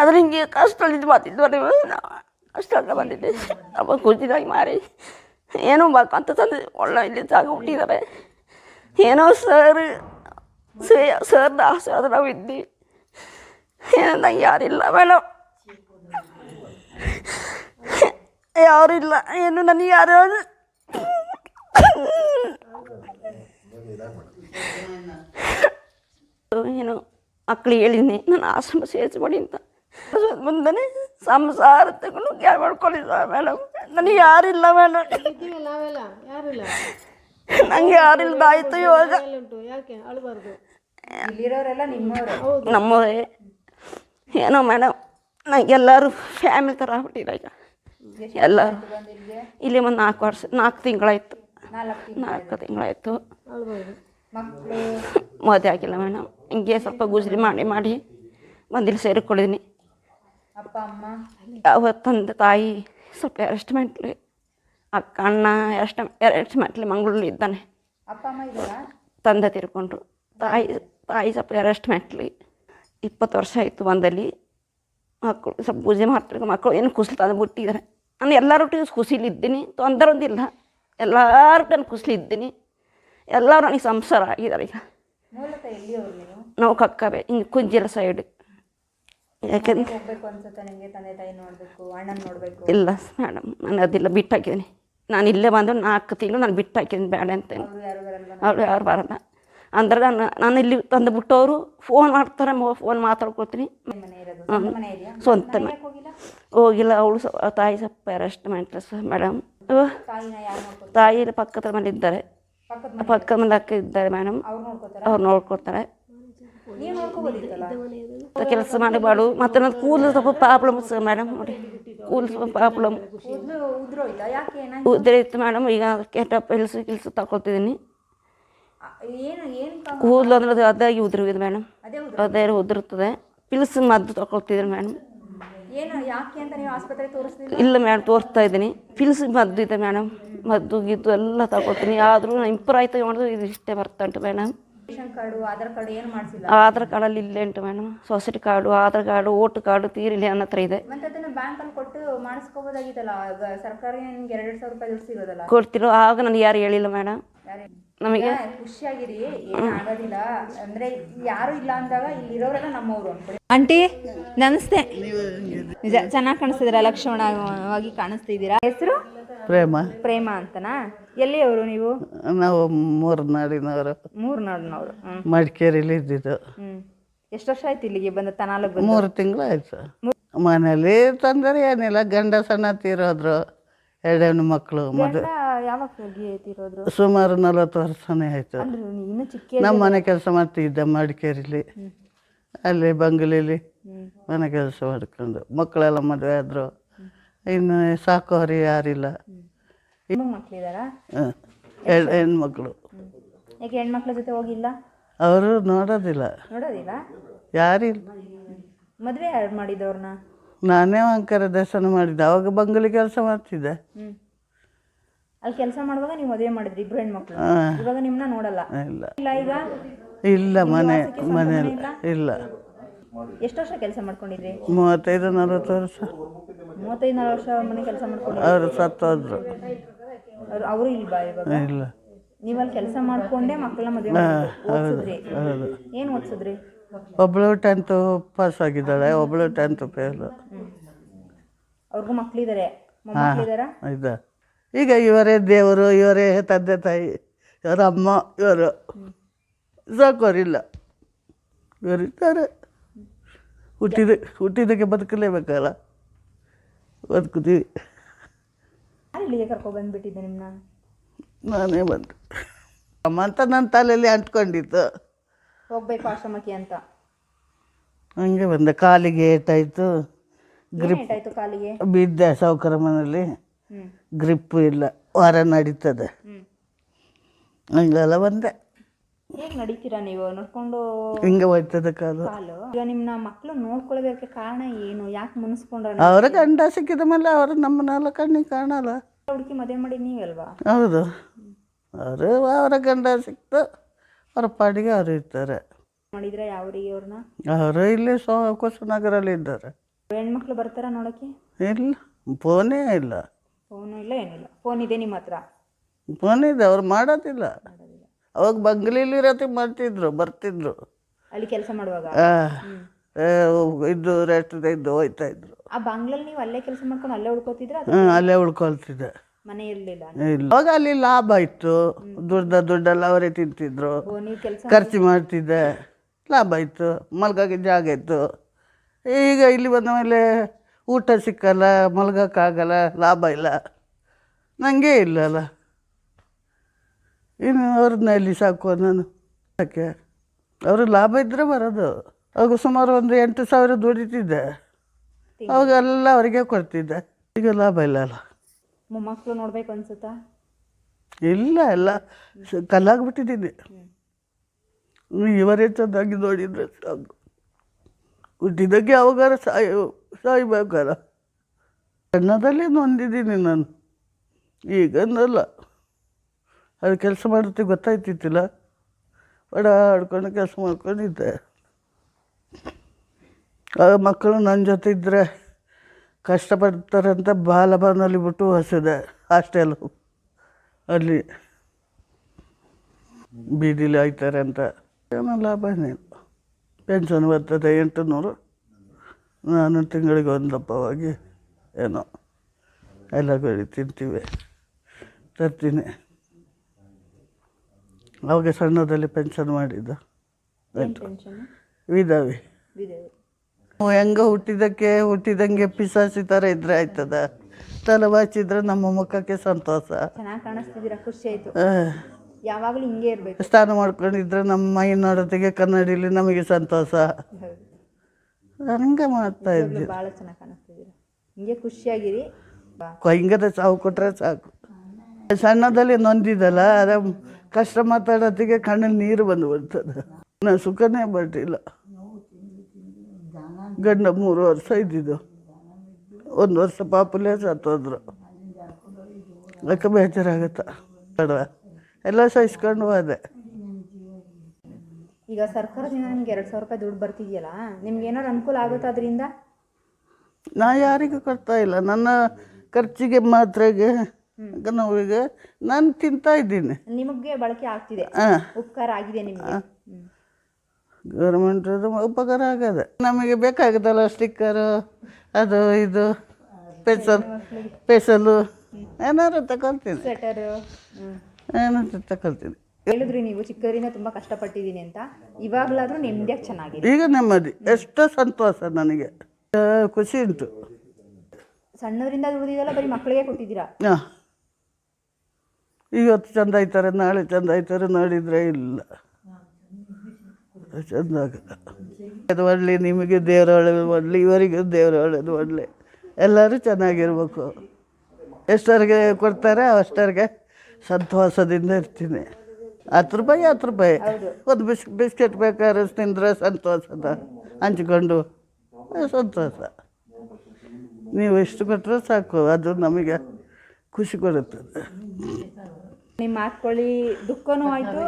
ಆದರೆ ಹಿಂಗೆ ಕಷ್ಟದಿಂದ ಮಾತಿದ್ವ ನೀವು? ಅಷ್ಟೆಲ್ಲ ಬಂದಿದ್ದೆ. ಅಪ್ಪ ಖುಷಿದಾಗಿ ಮಾರಿ. ಏನೋ ಅಂತ ತಂದು ಒಳ್ಳೆ ಇಲ್ಲಿ ಜಾಗ ಹುಟ್ಟಿದ್ದಾರೆ ಏನೋ ಸರ್ ಸರ್ದ ಆಶೀರ್ವಾದ ನಾವು ಇದ್ವಿ. ನಂಗೆ ಯಾರಿಲ್ಲ ಮೇಡಮ್ ಯಾರಿಲ್ಲ ಏನು ನನಗೆ ಯಾರು ಏನು ಮಕ್ಳಿಗೆ ಹೇಳಿದ್ನಿ ನಾನು ಆಶ್ರಮ ಸೇರಿಸ್ಬೇಡಿ ಅಂತ. ಮುಂದೆ ಸಂಸಾರ ತಗೊಂಡು ಕ್ಯಾರ್ ಮಾಡ್ಕೊಂಡಿದ್ದ ಮೇಡಮ್ ನನಗೆ ಯಾರಿಲ್ಲ ಮೇಡಮ್ ನಂಗೆ ಯಾರಿಲ್ಲ ಆಯಿತು ಇವಾಗ. ನಮ್ಮವರೇ? ಏನೋ ಮೇಡಮ್ ನಂಗೆ ಎಲ್ಲರೂ ಫ್ಯಾಮಿಲಿ ಥರ ಆಗ್ಬಿಟ್ಟಿರ ಈಗ. ಎಲ್ಲರೂ. ಇಲ್ಲಿ ಒಂದು ನಾಲ್ಕು ವರ್ಷ ನಾಲ್ಕು ತಿಂಗಳಾಯ್ತು. ನಾಲ್ಕು ತಿಂಗಳಾಯ್ತು. ಮದುವೆ ಆಗಿಲ್ಲ ಮೇಡಮ್. ಹಿಂಗೆ ಸ್ವಲ್ಪ ಗುಜರಿ ಮಾಡಿ ಮಾಡಿ ಬಂದಿಲ್ಲಿ ಸೇರಿಕೊಂಡಿದ್ದೀನಿ. ಅಪ್ಪ ಅಮ್ಮ? ಯಾವ ತಂದೆ ತಾಯಿ ಸ್ವಲ್ಪ ಅರೆಸ್ಟ್ಮೆಂಟ್ಲಿ ಅಕ್ಕ ಅಣ್ಣ ಅರೆಸ್ಟ್ ಅರೆಸ್ಟ್ಮೆಂಟ್ಲಿ ಮಂಗಳೂರಲ್ಲಿ ಇದ್ದಾನೆ. ಅಪ್ಪ ಅಮ್ಮ ಇದ್ದಾರಾ? ತಂದೆ ತಿರ್ಕೊಂಡ್ರು. ತಾಯಿ ತಾಯಿ ಸ್ವಲ್ಪ ಅರೆಸ್ಟ್ಮೆಂಟ್ಲಿ ಇಪ್ಪತ್ತು ವರ್ಷ ಆಯಿತು ಬಂದಲ್ಲಿ. ಮಕ್ಕಳು ಸ್ವಲ್ಪ ಪೂಜೆ ಮಾಡ್ತಾರೆ ಮಕ್ಕಳು ಏನು ಕುಸಲು ತಂದು ಬಿಟ್ಟಿದ್ದಾರೆ. ನಾನು ಎಲ್ಲರೊಟ್ಟಿಗೆ ಖುಷಿಲಿದ್ದೀನಿ ತೊಂದರೆ ಒಂದಿಲ್ಲ ಎಲ್ಲರೊಟ್ಟಿಗೆ ಖುಷಿಲಿ ಇದ್ದೀನಿ ಎಲ್ಲರೂ ನನಗೆ ಸಂಸಾರ ಆಗಿದ್ದಾರೆ ಈಗ. ನೀವು? ಕಕ್ಕಬೇ ಹಿಂಗೆ ಕುಂಜಿರ ಸೈಡ್ ಯಾಕೆಂದ್ರೆ ಇಲ್ಲ ಮೇಡಮ್ ನಾನು ಅದಿಲ್ಲ ಬಿಟ್ಟಾಕಿದ್ದೀನಿ ನಾನು ಇಲ್ಲೇ ಬಂದು ನಾಲ್ಕು ತಿಂಗಳು ನಾನು ಬಿಟ್ಟು ಹಾಕಿದ್ದೀನಿ ಬೇಡ ಅಂತ. ಅವ್ರು ಯಾರು ಬರಲ್ಲ? ಅಂದ್ರೆ ನಾನು ನಾನು ಇಲ್ಲಿ ತಂದು ಬಿಟ್ಟವರು ಫೋನ್ ಮಾಡ್ತಾರೆ ಫೋನ್ ಮಾತಾಡ್ಕೊಳ್ತೀನಿ. ಇರೋದು? ಸ್ವಂತ ಹೋಗಿಲ್ಲ? ಅವಳು ತಾಯಿ ಸ್ವಲ್ಪ ಮೇಡಮ್ ತಾಯಿನ ಯಾರು ನೋಡ್ಕೊತಾರೆ ತಾಯಿ ಪಕ್ಕದ ಮನೆ ಇದ್ದಾರೆ ಪಕ್ಕದ ಮನೆ ಅಕ್ಕ ಇದ್ದಾರೆ ಮೇಡಮ್ ಅವ್ರು ನೋಡ್ಕೊತಾರೆ? ಕೆಲಸ ನೋಡ್ಕೊಳ್ತಾರೆ ಬಾಡು ಮತ್ತೆ ಕೆಲಸ ನನ್ನ ಕೂದಲು ಸ್ವಲ್ಪ ಪ್ರಾಬ್ಲಮ್ಸ್ ಮೇಡಮ್ ನೋಡಿ ಕೂದಲು ಸ್ವಲ್ಪ ಪ್ರಾಬ್ಲಮ್ ಉದ್ರಿತ್ತು ಮೇಡಮ್ ಈಗ ಕೆಟ್ಟ ಪಿಲ್ಸು ಕೆಲಸ ತಗೊಳ್ತಿದ್ದೀನಿ. ಕೂದಲು ಅಂದ್ರೆ ಅದು ಅದಾಗಿ ಉದುರಿದೆ ಮೇಡಮ್ ಅದೇ ಉದುರ್ತದೆ ಉದುರುತ್ತದೆ. ಪಿಲ್ಸ್ ಮದ್ದು ತಗೊಳ್ತಿದ್ದೀನಿ ಮೇಡಮ್ ಇಲ್ಲ ಮೇಡಮ್ ತೋರಿಸ್ತಾ ಇದ್ದೀನಿ. ಪಿಲ್ಸ್ ಮದ್ದು ಇದೆ ಮೇಡಮ್ ಮದ್ದು ಗಿದ್ದು ಎಲ್ಲ ತಗೋತೀನಿ ಆದರೂ ಇಂಪ್ರೂವ್ ಆಯ್ತು ಮಾಡಿದ್ರು ಇದು ಇಷ್ಟೇ ಬರ್ತಾ ಉಂಟು madam ration card Aadhaar card ಏನು ಮಾಡಿಸಿಲ್ಲ? ಆಧಾರ್ ಕಾರ್ಡಲ್ಲಿ ಇಲ್ಲೇ ಉಂಟು madam society card Aadhaar card vote card ತೀರಿಲಿ ನನ್ನ ಹತ್ರ ಇದೆ. ಮತ್ತೆ ಅದನ್ನ ಬ್ಯಾಂಕಲ್ಲಿ ಕೊಟ್ಟು ಮಾಡಿಸ್ಕೋಬೋದಾಗಿತ್ತಲ್ಲ? ಆಗ ಸರ್ಕಾರ ನಿಮ್ಗೆ ಎರಡು ಸಾವಿರ ರೂಪಾಯಿ ದುಡ್ಡು ಸಿಗೋದಲ್ಲ? ಕೊಡ್ತಿರೋ ಆಗ ನನಗೆ ಯಾರು ಹೇಳಿಲ್ಲ ಮೇಡಮ್ ನಮಗೆ ಖುಷಿಯಾಗಿರಿ. ಏನು ಆಗೋದಿಲ್ಲ. ಅಂದ್ರೆ ಯಾರು ಇಲ್ಲ ಅಂದಾಗ ಇಲ್ಲಿರೋರೆಲ್ಲ ನಮ್ಮವರು ಅನ್ಕೊಳ್ಳಿ ಆಂಟಿ ನಮಸ್ತೆ. ನಿಜ ಚೆನ್ನಾಗಿ ಕಾಣಿಸ್ತಿದ್ದೀರಾ ಲಕ್ಷ್ಮಣವಾಗಿ ಕಾಣಿಸ್ತಿದ್ದೀರಾ ಹೆಸರು? ಪ್ರೇಮ. ಪ್ರೇಮ ಅಂತನಾ? ಎಲ್ಲಿಯವರು ನೀವು? ನಾವು ಮೂರು ನಾಡಿನವರು ಮೂರ್ನಾಡ್ನವರು ಹ್ಮ್. ಮಡಿಕೇರಿಲಿ ಇದ್ದಿದ್ದು. ಹ್ಮ್. ಎಷ್ಟು ವರ್ಷ ಆಯ್ತು ಇಲ್ಲಿಗೆ ಬಂದ ತನಾಲಗ್ ಬಂದು? ಮೂರು ತಿಂಗಳು ಆಯ್ತು. ಮನೇಲಿ ತೊಂದರೆ ಏನಿಲ್ಲ ಗಂಡ ಸಣ್ಣ ತೀರೋದ್ರು ಎರಡೆರಡು ಮಕ್ಕಳು ಮದುವೆ ಗಂಡ ಯಾವಾಗ ತೀರೋದ್ರು? ಸುಮಾರು ನಲವತ್ತು ವರ್ಷನೇ ಆಯಿತು. ಅಂದ್ರೆ ನೀನು ಇನ್ನೂ ಚಿಕ್ಕ ನಮ್ಮ ಮನೆ ಕೆಲಸ ಮಾಡ್ತಿದ್ದೆ ಮಡಿಕೇರಿಲಿ. ಅಲ್ಲಿ ಬಂಗಲಿಲಿ ಮನೆ ಕೆಲಸ ಮಾಡ್ಕೊಂಡು. ಮಕ್ಕಳೆಲ್ಲ ಮದುವೆ ಆದರು. ಇನ್ನು ಸಾಕೋರು ಯಾರಿಲ್ಲ. ಮಕ್ಳಿದಾರಾ? ಹಾಂ ಹೆಣ್ಮಕ್ಳು. ಯಾಕೆ ಹೆಣ್ಮಕ್ಳ ಜೊತೆ ಹೋಗಿಲ್ಲ? ಅವರು ನೋಡೋದಿಲ್ಲ. ನೋಡೋದಿಲ್ಲ? ಯಾರಿಲ್ಲ. ಮದುವೆ ಯಾರು ಮಾಡಿದವ್ರನ್ನ ನಾನೇ ಅಂಕರ ದರ್ಶನ ಮಾಡಿದ್ದೆ. ಅವಾಗ ಬಂಗಲಿ ಕೆಲಸ ಮಾಡ್ತಿದ್ದೆ. ಅಲ್ಲಿ ಕೆಲಸ ಮಾಡುವಾಗ ನೀವು ಮದುವೆ ಮಾಡಿದ್ರಿ ಇಬ್ರು ಹೆಣ್ಮಕ್ಳು? ಇವಾಗ ನಿಮ್ಮನ್ನ ನೋಡಲ್ಲ? ಇಲ್ಲ. ಇಲ್ಲ ಈಗ? ಇಲ್ಲ ಮನೆ ಮನೆಯಲ್ಲಿ ಇಲ್ಲ. ಎಷ್ಟು ವರ್ಷ ಕೆಲಸ ಮಾಡ್ಕೊಂಡಿದ್ರಿ? ಮೂವತ್ತೈದು ನಲವತ್ತು ವರ್ಷ. ಮೂವತ್ತೈದು ನಾಲ್ಕು ವರ್ಷ ಮನೆ ಕೆಲಸ ಮಾಡ್ಕೊಂಡು ಅವರು ಸತ್ತೋದ್ರು. ಅವ್ರು ಅವರು ಇಲ್ವಾ ಇವಾಗ? ಇಲ್ಲ. ನೀವಲ್ಲಿ ಕೆಲಸ ಮಾಡ್ಕೊಂಡೇ ಮಕ್ಕಳ ಮದುವೆ ಓದ್ಸಿದ್ರಿ? ಹೌದು ಏನು ಓದಿಸಿದ್ರಿ? ಒಬ್ಬಳು ಟೆಂತ್ ಪಾಸ್ ಆಗಿದ್ದಾಳೆ ಒಬ್ಬಳು ಟೆಂತ್ ಫೇಲು ಅವ್ರಿಗೂ ಮಕ್ಕಳಿದ್ದಾರೆ ಮೊಮ್ಮಕ್ಳಿದಾರ ಇದ ಈಗ ಇವರೇ ದೇವರು ಇವರೇ ತಂದೆ ತಾಯಿ ಇವರ. ಅಮ್ಮ ಇವರು ಸಾಕೋರಿಲ್ಲ ಇವರಿದ್ದಾರೆ. ಹುಟ್ಟಿದ ಹುಟ್ಟಿದಕ್ಕೆ ಬದುಕಲೇಬೇಕಲ್ಲ ಬದುಕುತ್ತೀವಿ. ಅಲ್ಲಿಗೆ ಕರ್ಕೊಬಂದ್ಬಿಟ್ಟಿದ್ದೆ ಕರ್ಕೊ ಬಂದ್ಬಿಟ್ಟಿದ್ದೆ ನಿಮ್ಮನ್ನ ನಾನೇ ಬಂದು. ಅಮ್ಮ ಅಂತ ನನ್ನ ತಲೆಯಲ್ಲಿ ಅಂಟ್ಕೊಂಡಿತ್ತು. ಹೋಗ್ಬೇಕು ಆಶ್ರಮಕ್ಕೆ ಅಂತ. ಹಂಗೆ ಬಂದೆ. ಕಾಲಿಗೆ ಏಟಾಯಿತು. ಗ್ರಿಪ್ ಏಟಾಯ್ತು ಕಾಲಿಗೆ? ಬಿದ್ದೆ ಸಾವುಕಾರ ಮನೆಯಲ್ಲಿ. ಗ್ರಿಪ್ಪು ಇಲ್ಲ. ವಾರ ನಡೀತದೆ. ಹಂಗೆಲ್ಲ ಬಂದೆ. ಹೇಗೆ ನಡೀತೀರಾ ನೀವು? ನೋಡ್ಕೊಂಡು ಹಿಂಗೆ ಹೋಯ್ತದೆ ಕಾಲು ಕಾಲು? ಈಗ ನಿಮ್ನ ಮಕ್ಕಳು ನೋಡ್ಕೊಳ್ಬೇಕ ಕಾರಣ ಏನು? ಯಾಕೆ ಮುನಿಸ್ಕೊಂಡ್ರ ಅವ್ರ ಗಂಡ ಸಿಕ್ಕಿದ ಮೇಲೆ ಅವ್ರ ನಮ್ಮನ್ನೆಲ್ಲ ಕಣ್ಣಿಗೆ ಕಾಣಲ್ಲ. ಹುಡುಕಿ ಮದುವೆ ಮಾಡಿ ನೀವಲ್ವಾ? ಹೌದು. ಅವರು ಅವರ ಗಂಡ ಸಿಕ್ತು ಅವ್ರ ಪಾಡಿಗೆ ಅವರು ಇರ್ತಾರೆ. ಮಾಡಿದ್ರೆ ಯಾವ ಊರಿಗೆ ಅವ್ರನ್ನ? ಅವರು ಇಲ್ಲಿ ಸೊ ಕುಶನಗರಲ್ಲಿ ಇದ್ದಾರೆ. ಹೆಣ್ಮಕ್ಳು ಬರ್ತಾರ ನೋಡಕ್ಕೆ ಇಲ್ಲ ಫೋನೇ ಇಲ್ಲ. ಫೋನ್ ಇಲ್ಲ ಏನಿಲ್ಲ. ಫೋನ್ ಇದೆ ನಿಮ್ಮ ಹತ್ರ? ಫೋನ್ ಇದೆ ಅವ್ರು ಮಾಡೋದಿಲ್ಲ. ಅವಾಗ ಬಂಗ್ಲಿಲಿ ರಾತ್ರಿ ಮಾಡ್ತಿದ್ರು ಬರ್ತಿದ್ರು ಅಲ್ಲಿ ಕೆಲಸ ಮಾಡುವಾಗ? ಆ, ರೆಸ್ಟೋರೆಂಟ್ ಇದ್ದು ರೆಸ್ಟ್ ಇದ್ದು ಹೋಯ್ತಾ ಇದ್ರು. ಆ ಬಾಂಗ್ಲಲ್ಲಿ ನೀವು ಅಲ್ಲೇ ಕೆಲಸ ಮಾಡ್ಕೊಂಡು ಅಲ್ಲೇ ಉಳ್ಕೋತಿದ್ರ ಅಲ್ಲೇ ಉಳ್ಕೊಳ್ತಿದ್ದೆ. ಮನೆ ಇರಲಿಲ್ಲ? ಇಲ್ಲ. ಅವಾಗ ಅಲ್ಲಿ ಲಾಭ ಇತ್ತು. ದುಡ್ಡ ದುಡ್ಡೆಲ್ಲ ಅವರೇ ತಿಂತಿದ್ರು. ಓ ನೀವು ಕೆಲಸ ಖರ್ಚು ಮಾಡ್ತಿದ್ದೆ. ಲಾಭ ಇತ್ತು. ಮಲ್ಗೋಕ್ಕೆ ಜಾಗ ಇತ್ತು. ಈಗ ಇಲ್ಲಿ ಬಂದ ಮೇಲೆ ಊಟ ಸಿಕ್ಕಲ್ಲ ಮಲ್ಗೋಕ್ಕಾಗಲ್ಲ ಲಾಭ ಇಲ್ಲ. ನನಗೆ ಇಲ್ಲಲ್ಲ. ಇನ್ನು ಅವ್ರನ್ನ ಎಲ್ಲಿ ಸಾಕು ನಾನು? ಯಾಕೆ? ಅವರು ಲಾಭ ಇದ್ದರೆ ಬರೋದು. ಅವಾಗ ಸುಮಾರು ಒಂದು ಎಂಟು ಸಾವಿರ ದುಡಿತಿದ್ದೆ. ಅವಾಗೆಲ್ಲ ಅವರಿಗೆ ಕೊಡ್ತಿದ್ದೆ. ಈಗ ಲಾಭ ಇಲ್ಲ ಅಲ್ಲ. ಮೊಮ್ಮಕ್ಕಳು ನೋಡ್ಬೇಕು ಅನ್ಸುತ್ತಾ? ಇಲ್ಲ ಎಲ್ಲ ಕಲ್ಲಾಗ್ಬಿಟ್ಟಿದ್ದೀನಿ. ಇವರೇ ಚೆನ್ನಾಗಿ ನೋಡಿದ್ರೆ ಸಾಕು. ಹುಟ್ಟಿದಾಗೆ ಯಾವಾಗಾರ ಸಾಯ ಸಾಯ್ಬೇಕಲ್ಲ ಸಣ್ಣದಲ್ಲಿ ನೊಂದಿದ್ದೀನಿ ನಾನು. ಈಗನ್ನಲ್ಲ. ಅದು ಕೆಲಸ ಮಾಡುತ್ತೆ ಗೊತ್ತಾಯ್ತಿತ್ತಿಲ್ಲ. ಬಡ, ಆಡ್ಕೊಂಡು ಕೆಲಸ ಮಾಡ್ಕೊಂಡಿದ್ದೆ. ಆಗ ಮಕ್ಕಳು ನನ್ನ ಜೊತೆ ಇದ್ದರೆ ಅಂತ ಬಾಲಭವನಲ್ಲಿ ಬಿಟ್ಟು ಹಸಿದೆ. ಹಾಸ್ಟೆಲು, ಅಲ್ಲಿ ಬೀದಿಲಿ ಆಯ್ತಾರೆ ಅಂತ. ಏನೋ ಲಾಭನೇನು ಪೆನ್ಷನ್ ಬರ್ತದೆ ಎಂಟು ನೂರು ನಾನು ತಿಂಗಳಿಗೆ ಒಂದು ದಪ್ಪವಾಗಿ ಏನೋ ಎಲ್ಲ ತಿಂತೀವಿ. ತರ್ತೀನಿ. ಅವಾಗ ಸಣ್ಣದಲ್ಲಿ ಪೆನ್ಷನ್ ಮಾಡಿದ್ದು. ವಿಧವಿ. ಹೆಂಗ ಹುಟ್ಟಿದ್ದಕ್ಕೆ ಹುಟ್ಟಿದಂಗೆ ಪಿಸಾಸಿ ಥರ ಇದ್ರೆ ಆಯ್ತದ? ತಲೆ ಬಾಚಿದ್ರೆ ನಮ್ಮ ಮುಖಕ್ಕೆ ಸಂತೋಷ. ಯಾವಾಗಲೂ ಹಿಂಗೆ ಇರಬೇಕು. ಸ್ನಾನ ಮಾಡ್ಕೊಂಡಿದ್ರೆ ನಮ್ಮ ಮೈ ನೋಡೋದಿಗೆ ಕನ್ನಡಿಲಿ ನಮಗೆ ಸಂತೋಷ. ಹಂಗೆ ಮಾಡ್ತಾ ಇದ್ವಿ ಭಾಳ ಚೆನ್ನಾಗಿ ಕಾಣಿಸ್ತಿದ್ದೀರಾ. ಹಿಂಗೆ ಖುಷಿಯಾಗಿರಿ. ಹಿಂಗದ ಸಾವು ಕೊಟ್ಟರೆ ಸಾಕು. ಸಣ್ಣದಲ್ಲಿ ನೊಂದಿದಲ್ಲ ಅದ ಕಷ್ಟ ಮಾತಾಡೋತ್ತಿಗೆ ಕಣ್ಣಲ್ಲಿ ನೀರು ಬಂದು ಬರ್ತದೆ. ನಾನು ಸುಖನೇ ಬರ್ತಿಲ್ಲ ಗಂಡ ಮೂರು ವರ್ಷ ಇದ್ದಿದ್ದು. ಒಂದು ವರ್ಷ ಪಾಪುಲೇ ಸತ್ತೋದ್ರು. ಅದಕ್ಕೆ ಬೇಜಾರಾಗತ್ತ. ಬೇಡವಾ ಎಲ್ಲ ಸಹಿಸ್ಕೊಂಡು ಹೋದೆ. ಈಗ ಸರ್ಕಾರದಿಂದ ನಿಮ್ಗೆ ಎರಡು ಸಾವಿರ ರೂಪಾಯಿ ದುಡ್ಡು ಬರ್ತಿದೆಯಲ್ಲ ನಿಮ್ಗೆ ಏನಾದ್ರು ಅನುಕೂಲ ಆಗುತ್ತಾ ಅದರಿಂದ? ನಾ ಯಾರಿಗೂ ಕೊಡ್ತಾ ಇಲ್ಲ. ನನ್ನ ಖರ್ಚಿಗೆ ಮಾತ್ರೆಗೆ ನೋವಿಗೆ ನಾನು ತಿಂತಾ ಇದ್ದೀನಿ. ನಿಮಗೆ ಬಳಕೆ ಆಗ್ತಿದೆ. ಉಪಕಾರ ಆಗಿದೆ ನಿಮಗೆ. ಗೌರ್ಮೆಂಟ್ ಉಪಕಾರ ಆಗದೆ. ನಮಗೆ ಬೇಕಾಗದಲ್ಲ ಸ್ಟಿಕ್ಕರು ಅದು ಇದು ಪೆಸಲ್ ಪೆಸಲು ಏನಾದ್ರು ತಗೊಳ್ತೀನಿ ಸ್ವೆಟರು ಏನಾದ್ರು ತಗೊಳ್ತೀನಿ ಹೇಳಿದ್ರಿ ನೀವು ಚಿಕ್ಕವರಿಂದ ತುಂಬ ಕಷ್ಟಪಟ್ಟಿದ್ದೀನಿ ಅಂತ. ಇವಾಗಲಾದರೂ ನೆಮ್ಮದಿಯಾಗಿ ಚೆನ್ನಾಗಿದೆ. ಈಗ ನೆಮ್ಮದಿ. ಎಷ್ಟೋ ಸಂತೋಷ ನನಗೆ. ಖುಷಿ ಉಂಟು. ಸಣ್ಣವರಿಂದ ದುಡಿದಿದ್ದಲ್ಲ ಬರೀ ಮಕ್ಕಳಿಗೆ ಕೊಟ್ಟಿದ್ದೀರಾ? ಹಾಂ ಇವತ್ತು ಚಂದ ಆಯ್ತಾರೆ, ನಾಳೆ ಚಂದ ಆಯ್ತಾರೆ, ನೋಡಿದರೆ ಇಲ್ಲ. ಚಂದ ಆಗಲ್ಲ ಅದು ಒಳ್ಳೆ, ನಿಮಗೆ ದೇವರ ಒಳ್ಳೆದು ಒಳ್ಳೆ, ಇವರಿಗೆ ದೇವರ ಒಳ್ಳೆದು ಒಳ್ಳೆ. ಎಲ್ಲರೂ ಚೆನ್ನಾಗಿರ್ಬೇಕು. ಎಷ್ಟರಿಗೆ ಕೊಡ್ತಾರೆ ಅಷ್ಟರಿಗೆ ಸಂತೋಷದಿಂದ ಇರ್ತೀನಿ. ಹತ್ತು ರೂಪಾಯಿ ಹತ್ತು ರೂಪಾಯಿ. ಒಂದು ಬಿಸ್, ಬಿಸ್ಕೆಟ್ ಬೇಕಾದ್ರೆ ತಿಂದರೆ ಸಂತೋಷದ. ಹಂಚ್ಕೊಂಡು, ಸಂತೋಷ. ನೀವು ಎಷ್ಟು ಕೊಟ್ಟರೆ ಸಾಕು, ಅದು ನಮಗೆ ಖುಷಿ ಕೊಡುತ್ತದೆ. ನಿಮ್ಮ ಮಾತ್ಕೊಳ್ಳಿ ದುಃಖನೂ ಆಯಿತು.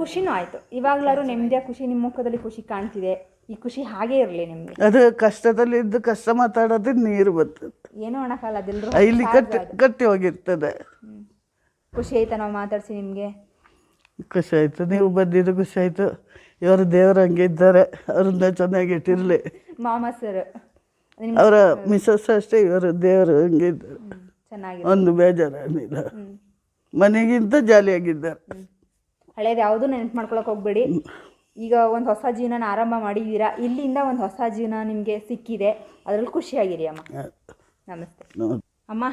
ಖುಷಿನೂ ಆಯಿತು. ಇವಾಗಲಾದ್ರೂ ನೆಮ್ಮದಿಯ ಖುಷಿ ನಿಮ್ಮ ಮುಖದಲ್ಲಿ ಖುಷಿ ಕಾಣ್ತಿದೆ. ಈ ಖುಷಿ ಹಾಗೆ ಇರಲಿ ನಿಮಗೆ. ಅದು ಕಷ್ಟದಲ್ಲಿ ಇದ್ದು ಕಷ್ಟ ಮಾತಾಡೋದು ನೀರು ಬರ್ತದೆ. ಏನೋ ಅನ್ನೋಕ್ಕಲ್ಲ ಅದೆಲ್ಲರೂ ಇಲ್ಲಿ ಕಟ್ಟಿ ಕಟ್ಟಿ ಹೋಗಿರ್ತದೆ. ಖುಷಿ ಆಯ್ತಾ ನಾವು ಮಾತಾಡ್ಸಿ ನಿಮಗೆ? ಖುಷಿ ಆಯಿತು. ನೀವು ಬಂದಿದ್ದು ಖುಷಿ ಆಯಿತು. ಇವರು ದೇವರು ಹಂಗೆ ಇದ್ದಾರೆ. ಅವ್ರನ್ನ ಚೆನ್ನಾಗಿ ಇಟ್ಟಿರಲಿ. ಮಾಮ ಸರ್ ಅವರ ಮಿಸಸ್ ಅಷ್ಟೇ ಇವರು ದೇವರು ಹಂಗೆ ಇದ್ದಾರೆ. ಚೆನ್ನಾಗಿ ಒಂದು ಬೇಜಾರೇನಿಲ್ಲ ಮನೆಗಿಂತ ಜಾಲಿಯಾಗಿದ್ದಾರೆ. ಹಳೇದು ಯಾವುದು ನೆನಪು ಮಾಡ್ಕೊಳಕ್ ಹೋಗ್ಬೇಡಿ. ಈಗ ಒಂದು ಹೊಸ ಜೀವನ ಆರಂಭ ಮಾಡಿದ್ದೀರಾ ಇಲ್ಲಿಂದ ಒಂದು ಹೊಸ ಜೀವನ ನಿಮಗೆ ಸಿಕ್ಕಿದೆ. ಅದರಲ್ಲಿ ಖುಷಿಯಾಗಿರಿ ಅಮ್ಮ. ನಮಸ್ತೆ. ಅಮ್ಮ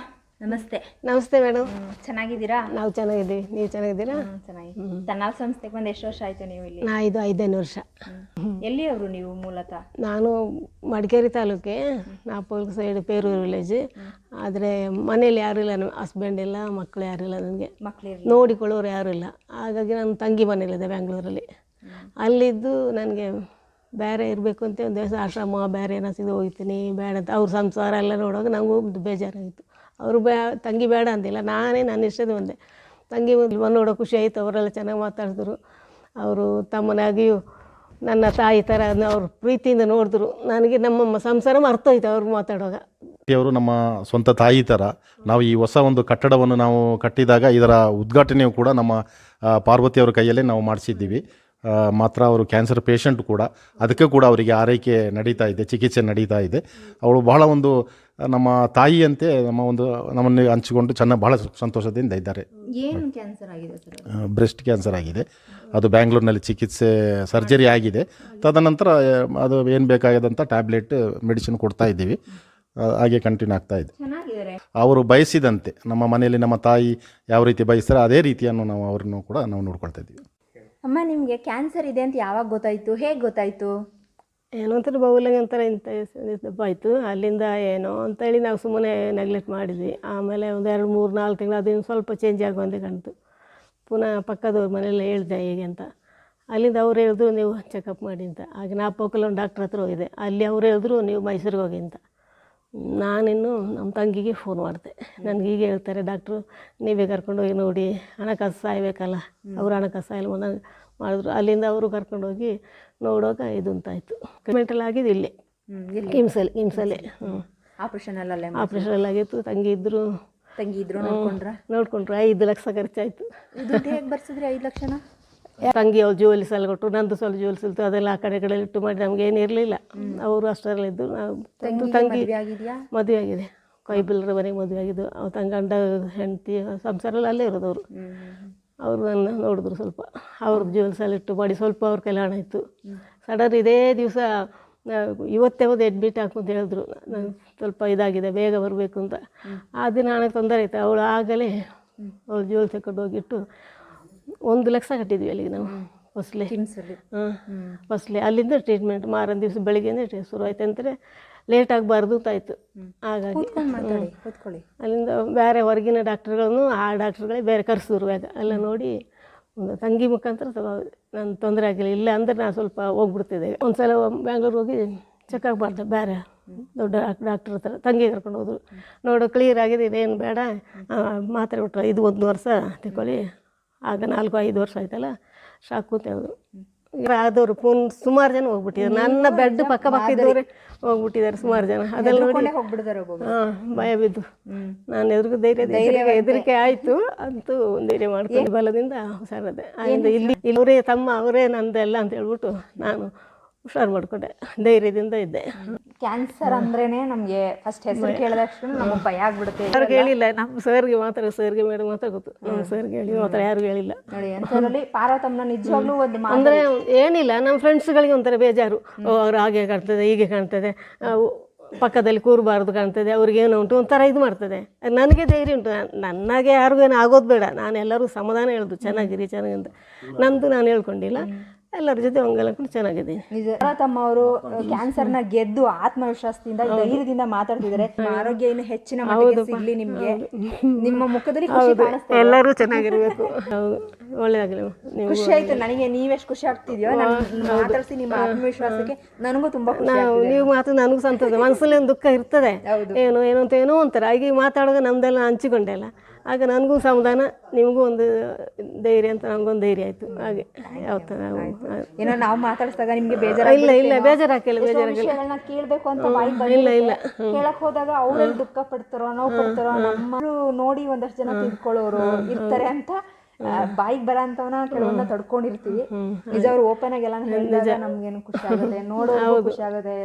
ನಮಸ್ತೆ. ನಮಸ್ತೆ ಮೇಡಮ್ ಚೆನ್ನಾಗಿದ್ದೀರಾ? ನಾವು ಚೆನ್ನಾಗಿದ್ದೀವಿ. ನೀವು ಚೆನ್ನಾಗಿದ್ದೀರಾ? ಹ್ಮ್, ಚೆನ್ನಾಗಿ. ತನ್ನಾಲ್ ಸಂಸ್ಥೆಗೆ ಬಂದು ಎಷ್ಟು ವರ್ಷ ಆಯ್ತು ನೀವು ಇಲ್ಲಿ? ನಾ ಇದು ಐದನೇ ವರ್ಷ. ಎಲ್ಲಿಯವರು ನೀವು ಮೂಲತಃ? ನಾನು ಮಡಿಕೇರಿ ತಾಲೂಕೆ ನಾಪೋಲ್ ಸೈಡ್ ಪೇರೂರು ವಿಲೇಜ್ ಆದರೆ ಮನೇಲಿ ಯಾರೂ ಇಲ್ಲ ನಮ್ಮ ಹಸ್ಬೆಂಡ್ ಇಲ್ಲ ಮಕ್ಕಳು ಯಾರೂ ಇಲ್ಲ ನನಗೆ. ಮಕ್ಕಳು ನೋಡಿಕೊಳ್ಳೋರು ಯಾರೂ ಇಲ್ಲ. ಹಾಗಾಗಿ ನನ್ನ ತಂಗಿ ಮನೇಲಿದೆ ಬೆಂಗಳೂರಲ್ಲಿ ಅಲ್ಲಿದ್ದು ನನಗೆ ಬೇರೆ ಇರಬೇಕು ಅಂತ ಒಂದು ದಿವಸ ಆಶ್ರಮ ಬೇರೆ ಏನಾದ್ರು ಹೋಗ್ತೀನಿ ಬೇಡ ಅಂತ. ಅವ್ರ ಸಂಸಾರ ಎಲ್ಲ ನೋಡುವಾಗ ನನಗೂ ಬೇಜಾರಾಗಿತ್ತು ಅವರು ಬ್ಯಾ ತಂಗಿ ಬೇಡ ಅಂದಿಲ್ಲ, ನಾನೇ ನನ್ನ ಇಷ್ಟದ ಒಂದೆ. ತಂಗಿ ಬಂದು ನೋಡೋ ಖುಷಿ ಆಯಿತು, ಅವರೆಲ್ಲ ಚೆನ್ನಾಗಿ ಮಾತಾಡಿದ್ರು. ಅವರು ತಮ್ಮನಾಗಿಯೂ ನನ್ನ ತಾಯಿ ಥರ ಅವ್ರು ಪ್ರೀತಿಯಿಂದ ನೋಡಿದ್ರು. ನನಗೆ ನಮ್ಮ ಸಂಸಾರ ಮರ್ತೋಯ್ತು ಅವ್ರು ಮಾತಾಡುವಾಗ. ಅವರು ನಮ್ಮ ಸ್ವಂತ ತಾಯಿ ಥರ ನಾವು ಈ ಹೊಸ ಒಂದು ಕಟ್ಟಡವನ್ನು ನಾವು ಕಟ್ಟಿದಾಗ ಇದರ ಉದ್ಘಾಟನೆಯು ಕೂಡ ನಮ್ಮ ಪಾರ್ವತಿ ಅವರ ಕೈಯಲ್ಲೇ ನಾವು ಮಾಡಿಸಿದ್ದೀವಿ. ಮಾತ್ರ ಅವರು ಕ್ಯಾನ್ಸರ್ ಪೇಷಂಟ್ ಕೂಡ, ಅದಕ್ಕೆ ಕೂಡ ಅವರಿಗೆ ಆರೈಕೆ ನಡೀತಾ ಇದೆ, ಚಿಕಿತ್ಸೆ ನಡೀತಾ ಇದೆ. ಅವಳು ಬಹಳ ಒಂದು ನಮ್ಮ ತಾಯಿಯಂತೆ ನಮ್ಮ ಒಂದು ನಮ್ಮನ್ನು ಹಂಚಿಕೊಂಡು ಚೆನ್ನಾಗಿ ಬಹಳ ಸಂತೋಷದಿಂದ ಇದ್ದಾರೆ. ಏನು ಕ್ಯಾನ್ಸರ್ ಆಗಿದೆ ಸರ್ ಬ್ರೆಸ್ಟ್ ಕ್ಯಾನ್ಸರ್ ಆಗಿದೆ. ಅದು ಬ್ಯಾಂಗ್ಳೂರಿನಲ್ಲಿ ಚಿಕಿತ್ಸೆ ಸರ್ಜರಿ ಆಗಿದೆ. ತದನಂತರ ಅದು ಏನು ಬೇಕಾಗದಂಥ ಟ್ಯಾಬ್ಲೆಟ್ ಮೆಡಿಸಿನ್ ಕೊಡ್ತಾ ಇದ್ದೀವಿ. ಹಾಗೆ ಕಂಟಿನ್ಯೂ ಆಗ್ತಾ ಇದೆ. ಅವರು ಬಯಸಿದಂತೆ ನಮ್ಮ ಮನೆಯಲ್ಲಿ ನಮ್ಮ ತಾಯಿ ಯಾವ ರೀತಿ ಬಯಸ್ತಾರೆ ಅದೇ ರೀತಿಯನ್ನು ನಾವು ಅವ್ರನ್ನು ಕೂಡ ನಾವು ನೋಡ್ಕೊಳ್ತಾ ಇದ್ದೀವಿ. ಅಮ್ಮ ನಿಮಗೆ ಕ್ಯಾನ್ಸರ್ ಇದೆ ಅಂತ ಯಾವಾಗ ಗೊತ್ತಾಯಿತು? ಹೇಗೆ ಗೊತ್ತಾಯ್ತು? ಏನೋ ಒಂಥರ ಬೌಲಂಗ್ ಅಂತಾರೆ ಇಂಥ ಆಯಿತು. ಅಲ್ಲಿಂದ ಏನೋ ಅಂತೇಳಿ ನಾವು ಸುಮ್ಮನೆ ನೆಗ್ಲೆಕ್ಟ್ ಮಾಡಿದ್ವಿ. ಆಮೇಲೆ ಒಂದು ಎರಡು ಮೂರು ನಾಲ್ಕು ತಿಂಗಳು ಅದೇನು ಸ್ವಲ್ಪ ಚೇಂಜ್ ಆಗುವಂತೆ ಕಾಣ್ತು ಪುನಃ ಪಕ್ಕದವ್ರ ಮನೆಯಲ್ಲಿ ಹೇಳಿದೆ ಹೇಗೆ ಅಂತ. ಅಲ್ಲಿಂದ ಅವ್ರು ಹೇಳಿದ್ರು, ನೀವು ಚೆಕಪ್ ಮಾಡಿ ಅಂತ. ಆಗ ನಾಪೋಕಲ್ ಒಂದು ಡಾಕ್ಟ್ರ್ ಹತ್ರ ಹೋಗಿದೆ ಅಲ್ಲಿ ಅವ್ರು ಹೇಳಿದ್ರು, ನೀವು ಮೈಸೂರಿಗೆ ಹೋಗಿ ಅಂತ. ನಾನಿನ್ನು ನಮ್ಮ ತಂಗಿಗೆ ಫೋನ್ ಮಾಡಿದೆ. ನನಗೆ ಹೀಗೆ ಹೇಳ್ತಾರೆ ಡಾಕ್ಟ್ರು ನೀವೇ ಕರ್ಕೊಂಡೋಗಿ ನೋಡಿ ಹಣಕಾಸು ಸಾಯ್ಬೇಕಲ್ಲ? ಅವ್ರು ಹಣಕಾಸು ಸಾಯಲ್ಲ ಮನ- ಮಾಡಿದ್ರು. ಅಲ್ಲಿಂದ ಅವರು ಕರ್ಕೊಂಡೋಗಿ ನೋಡೋಕ ಇದು ಅಂತಾಯಿತು. ಮೆಂಟಲ್ ಆಗಿದ್ದು ಇಲ್ಲಿ. ಕಿಮ್ಸಲ್ಲಿ ಕಿಮ್ಸಲ್ಲಿ ಹ್ಞೂ ಆಪ್ರೇಷನಲ್ಲೇ ಆಪ್ರೇಷನಲ್ಲಿ ಆಗಿತ್ತು. ತಂಗಿ ಇದ್ದರು ತಂಗಿ ಇದ್ರು ನೋಡ್ಕೊಂಡ್ರ? ನೋಡ್ಕೊಂಡ್ರು. ಐದು ಲಕ್ಷ ಖರ್ಚಾಯಿತು. ಬರ್ಸಿದ್ರಿ ಐದು ಲಕ್ಷನ? ತಂಗಿ ಅವ್ರು ಜುವೆಲ್ಸ್ ಎಲ್ಲ ಕೊಟ್ಟು ನಂದು ಸ್ವಲ್ಪ ಜುವೆಲ್ಸ್ ಇತ್ತು ಅದೆಲ್ಲ ಆ ಕಡೆ ಕಡೆ ಇಟ್ಟು ಮಾಡಿ ನಮ್ಗೆ ಏನು ಇರಲಿಲ್ಲ. ಅವರು ಅಷ್ಟರಲ್ಲಿದ್ದು ನಾವು ತಂದು ತಂಗಿ ಮದುವೆ ಆಗಿದೆ. ಕೈಬಿಲ್ಲರ ಮನೆಗೆ ಮದುವೆ ಆಗಿದ್ದು ಅವ್ರು ತಂಗ ಗಂಡ ಹೆಂಡತಿ ಸಂಸಾರ ಎಲ್ಲ ಅಲ್ಲೇ ಇರೋದು ಅವರು ಅವರು ನನ್ನ ನೋಡಿದ್ರು ಸ್ವಲ್ಪ. ಅವ್ರದ್ದು ಜುವೆಲ್ಸ್ ಎಲ್ಲ ಇಟ್ಟು ಮಾಡಿ ಸ್ವಲ್ಪ ಅವ್ರ ಕಲ್ಯಾಣ ಇತ್ತು. ಸಡನ್ ಇದೇ ದಿವಸ ಇವತ್ತೇ ಒಂದು ಅಡ್ಮಿಟ್ ಹಾಕು ಅಂತ ಹೇಳಿದ್ರು. ನಾನು ಸ್ವಲ್ಪ ಇದಾಗಿದೆ ಬೇಗ ಬರಬೇಕು ಅಂತ. ಆ ದಿನ ನನಗೆ ತೊಂದರೆ ಆಯಿತು. ಅವಳು ಆಗಲೇ ಅವಳು ಜೀವನ ತಗೊಂಡು ಹೋಗಿಟ್ಟು ಒಂದು ಲಕ್ಷ ಕಟ್ಟಿದ್ವಿ ಅಲ್ಲಿಗೆ ನಾವು ಫಸ್ಟ್ಲೆ ಹಾಂ. ಫಸ್ಟ್ಲೆ ಅಲ್ಲಿಂದ ಟ್ರೀಟ್ಮೆಂಟ್ ಮಾರನ್ ದಿವಸ ಬೆಳಿಗ್ಗೆ ಶುರು ಆಯ್ತು ಅಂದರೆ ಲೇಟ್ ಆಗಬಾರ್ದು ಅಂತಾಯಿತು ಹಾಗಾಗಿ ಮಾತಾಡಿ ಕೂತ್ಕೊಳ್ಳಿ. ಅಲ್ಲಿಂದ ಬೇರೆ ಹೊರಗಿನ ಡಾಕ್ಟ್ರುಗಳನ್ನು ಆ ಡಾಕ್ಟ್ರುಗಳೇ ಬೇರೆ ಕರೆಸಿದ್ರು ಆಗ ಎಲ್ಲ ನೋಡಿ ಒಂದು ತಂಗಿ ಮುಖಾಂತರ ನಾನು ತೊಂದರೆ ಆಗಿಲ್ಲ. ಇಲ್ಲ ಅಂದರೆ ನಾನು ಸ್ವಲ್ಪ ಹೋಗ್ಬಿಡ್ತಿದ್ದೆ ಒಂದು ಸಲ ಬ್ಯಾಂಗ್ಳೂರು ಹೋಗಿ ಚೆಕ್ ಆಗಬಾರ್ದು ಬೇರೆ ದೊಡ್ಡ ಡಾಕ್ಟ್ರ್ ಹತ್ರ. ತಂಗಿ ಕರ್ಕೊಂಡು ಹೋದ್ರು. ನೋಡು ಕ್ಲಿಯರ್ ಆಗಿದೆ ಇದೇನು ಬೇಡ. ಮಾತ್ರೆ ಬಿಟ್ರೆ ಇದು ಒಂದು ವರ್ಷ ತಗೊಳ್ಳಿ ಆಗ ನಾಲ್ಕು ಐದು ವರ್ಷ ಆಯ್ತಲ್ಲ ಈಗ ಆದವರು ಫೋನ್ ಸುಮಾರು ಜನ ಹೋಗ್ಬಿಟ್ಟಿದ್ದಾರೆ. ನನ್ನ ಬೆಡ್ ಪಕ್ಕ ಪಕ್ಕ ಇದ್ದವ್ರೆ ಹೋಗ್ಬಿಟ್ಟಿದ್ದಾರೆ ಸುಮಾರು ಜನ. ಅದೆಲ್ಲ ನೋಡಿ ಹಾಂ ಭಯ ಬಿದ್ದು. ನಾನು ಎದುರು ಧೈರ್ಯ ಧೈರ್ಯ ಹೆದರಿಕೆ ಆಯಿತು ಅಂತೂ ಧೈರ್ಯ ಮಾಡ್ಕೊಂಡು ಬಲದಿಂದ ಹುಷಾರದೆ. ಆಗಿಂದ ಇಲ್ಲಿ ಇಲ್ಲವರೇ ತಮ್ಮ ಅವರೇ ನಂದೆಲ್ಲ ಅಂತ ಹೇಳ್ಬಿಟ್ಟು ನಾನು ಹುಷಾರು ಮಾಡಿಕೊಂಡೆ. ಧೈರ್ಯದಿಂದ ಇದ್ದೆ. ಕ್ಯಾನ್ಸರ್ ಅಂದ್ರೇನೆ ನಮಗೆ ಫಸ್ಟ್ ಹೆಸರು ಕೇಳಿದ ತಕ್ಷಣ ನಮಗೆ ಭಯ ಆಗ್ಬಿಡುತ್ತೆ. ಯಾರಿಗೆ ಹೇಳಿಲ್ಲ ನಮ್ಮ ಸರ್ಗೆ ಮಾತ್ರ ಸರ್ಗೆ ಮೇಡಮ್ ಮಾತ್ರ ಗೊತ್ತು. ನಮ್ಮ ಸರ್ಗೆ ಹೇಳಿ ಮಾತ್ರ ಯಾರಿಗೂ ಹೇಳಿಲ್ಲ ನೋಡಿ ಪಾರ್ವತಮ್ಮನ ನಿಜವಾಗ್ಲೂ ಒಂದು ಮಾತು ಅಂದರೆ ಏನಿಲ್ಲ ನಮ್ಮ ಫ್ರೆಂಡ್ಸ್ಗಳಿಗೆ ಒಂಥರ ಬೇಜಾರು. ಓ ಅವ್ರು ಹಾಗೆ ಕಾಣ್ತದೆ ಹೀಗೆ ಕಾಣ್ತದೆ. ಪಕ್ಕದಲ್ಲಿ ಕೂರಬಾರ್ದು ಕಾಣ್ತದೆ ಅವ್ರಿಗೆ ಏನೋ ಉಂಟು ಒಂಥರ ಇದು ಮಾಡ್ತದೆ. ನನಗೆ ಧೈರ್ಯ ಉಂಟು. ನಾನ್- ನನಗೆ ಯಾರಿಗೂ ಏನು ಆಗೋದು ಬೇಡ. ನಾನು ಎಲ್ಲರೂ ಸಮಾಧಾನ ಹೇಳ್ದು ಚೆನ್ನಾಗಿರಿ ಚೆನ್ನಾಗಿ ಅಂತ. ನಂದು ನಾನು ಹೇಳ್ಕೊಂಡಿಲ್ಲ. ಎಲ್ಲರ ಜೊತೆ ಹಂಗೆಲ್ಲ ಚೆನ್ನಾಗಿದ್ದೀನಿ ಕ್ಯಾನ್ಸರ್ ಅವರು ಕ್ಯಾನ್ಸರ್ನ ಗೆದ್ದು ಆತ್ಮವಿಶ್ವಾಸದಿಂದ ಧೈರ್ಯದಿಂದ ಮಾತಾಡ್ತಿದ್ದಾರೆ. ನಿಮ್ಮ ಆರೋಗ್ಯ ಇನ್ನು ಹೆಚ್ಚಿನ ಮಟ್ಟಿಗೆ ಸಿಗ್ಲಿ ನಿಮ್ಗೆ. ನಿಮ್ಮ ಮುಖದಲ್ಲಿ ಖುಷಿ ಕಾಣಿಸ್ತಾ ಇದೆ. ಎಲ್ಲರೂ ಚೆನ್ನಾಗಿರಬೇಕು. ಹೌದು. ಒಳ್ಳೇದಾಗಲಿ. ನೀವು ಖುಷಿ ಆಯ್ತು. ನನಗೆ ನೀವೆಷ್ಟು ಖುಷಿ ಆಗ್ತಿದ್ಯೋ? ಮಾತಾಡಿಸಿ ನಿಮ್ಮ ಆತ್ಮವಿಶ್ವಾಸಕ್ಕೆ ನನಗೂ ತುಂಬಾ ಖುಷಿ ನಾವು ನೀವು ಮಾತು ನನಗೂ ಸಂತೋಷ. ಮನಸ್ಸಲ್ಲಿ ಒಂದು ದುಃಖ ಇರ್ತದೆ. ಏನು ಏನು ಅಂತ ಏನೋ ಅಂತಾರೆ ಹಾಗೆ ಮಾತಾಡೋದು ಮಾತಾಡುವಾಗ ನಮ್ದೆಲ್ಲ ಹಂಚಿಕೊಂಡೆಲ್ಲ ಆಗ ನನಗೂ ಸಮಾಧಾನ ನಿಮಗೂ ಒಂದು ಧೈರ್ಯ ಅಂತ ನನಗೊಂದು ಧೈರ್ಯ ಆಯಿತು. ಹಾಗೆ ಯಾವತ್ತ ನಾವು ಏನೋ ನಾವು ಮಾತಾಡಿಸಿದಾಗ ನಿಮಗೆ ಬೇಜಾರ ಇಲ್ಲ ಇಲ್ಲ ಬೇಜಾರಾಕಿಲ್ಲ ವಿಷಯಗಳನ್ನ ಕೇಳಬೇಕು ಅಂತ ಇಲ್ಲ ಇಲ್ಲ. ಕೇಳಕ್ ಹೋದಾಗ ಅವರಲ್ಲಿ ದುಃಖ ಪಡ್ತಾರೋ ನೋವು ಪಡ್ತಾರೋ ನಮ್ಮ ನೋಡಿ ಒಂದಷ್ಟು ಜನ ತಿಳ್ಕೊಳ್ಳೋರು ಇರ್ತಾರೆ ಅಂತ ಬಾಯಿಗೆ ಬರಂತವನ ಕೆಲವೊಂದ ತಡ್ಕೊಂಡಿರ್ತೀವಿ. ನಿಜ ಅವ್ರು ಓಪನ್ ಆಗಿ ಎಲ್ಲ ಹೇಳಿದಾಗ ನಮ್ಗೇನು ಖುಷಿ ಆಗುತ್ತೆ? ನೋಡೋದು ಖುಷಿ ಆಗುತ್ತೆ.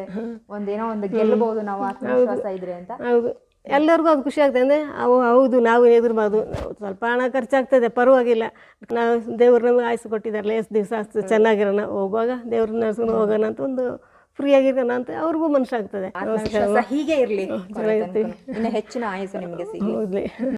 ಒಂದೇನೋ ಒಂದು ಗೆಲ್ಲಬಹುದು ನಾವು ಆತ್ಮವಿಶ್ವಾಸ ಇದ್ರೆ ಅಂತ. ಹೌದು. ಎಲ್ಲರಿಗೂ ಅದು ಖುಷಿ ಆಗ್ತದೆ ಅಂದರೆ ಅವು ಹೌದು ನಾವು ಎದುರ್ಬಾರ್ದು. ಸ್ವಲ್ಪ ಹಣ ಖರ್ಚಾಗ್ತದೆ ಪರವಾಗಿಲ್ಲ. ನಾವು ದೇವ್ರು ನಮಗೆ ಆಯ್ಸು ಕೊಟ್ಟಿದ್ದಾರಲ್ಲ ಎಷ್ಟು ದಿವಸ ಅಷ್ಟು ಚೆನ್ನಾಗಿರೋಣ ಹೋಗುವಾಗ ದೇವ್ರ ನಡ್ಸ್ಕೊಂಡು ಹೋಗೋಣ ಅಂತ ಒಂದು ಫ್ರೀ ಆಗಿರೋಣ ಅಂತ ಅವ್ರಿಗೂ ಮನಸ್ಸಾಗ್ತದೆ. ಹೀಗೆ ಇರಲಿ. ಚೆನ್ನಾಗಿರ್ತೀವಿ. ಹೆಚ್ಚಿನ ಆಯಸ್ಸು ನಿಮಗೆ ಸಿಗ್ಲಿ.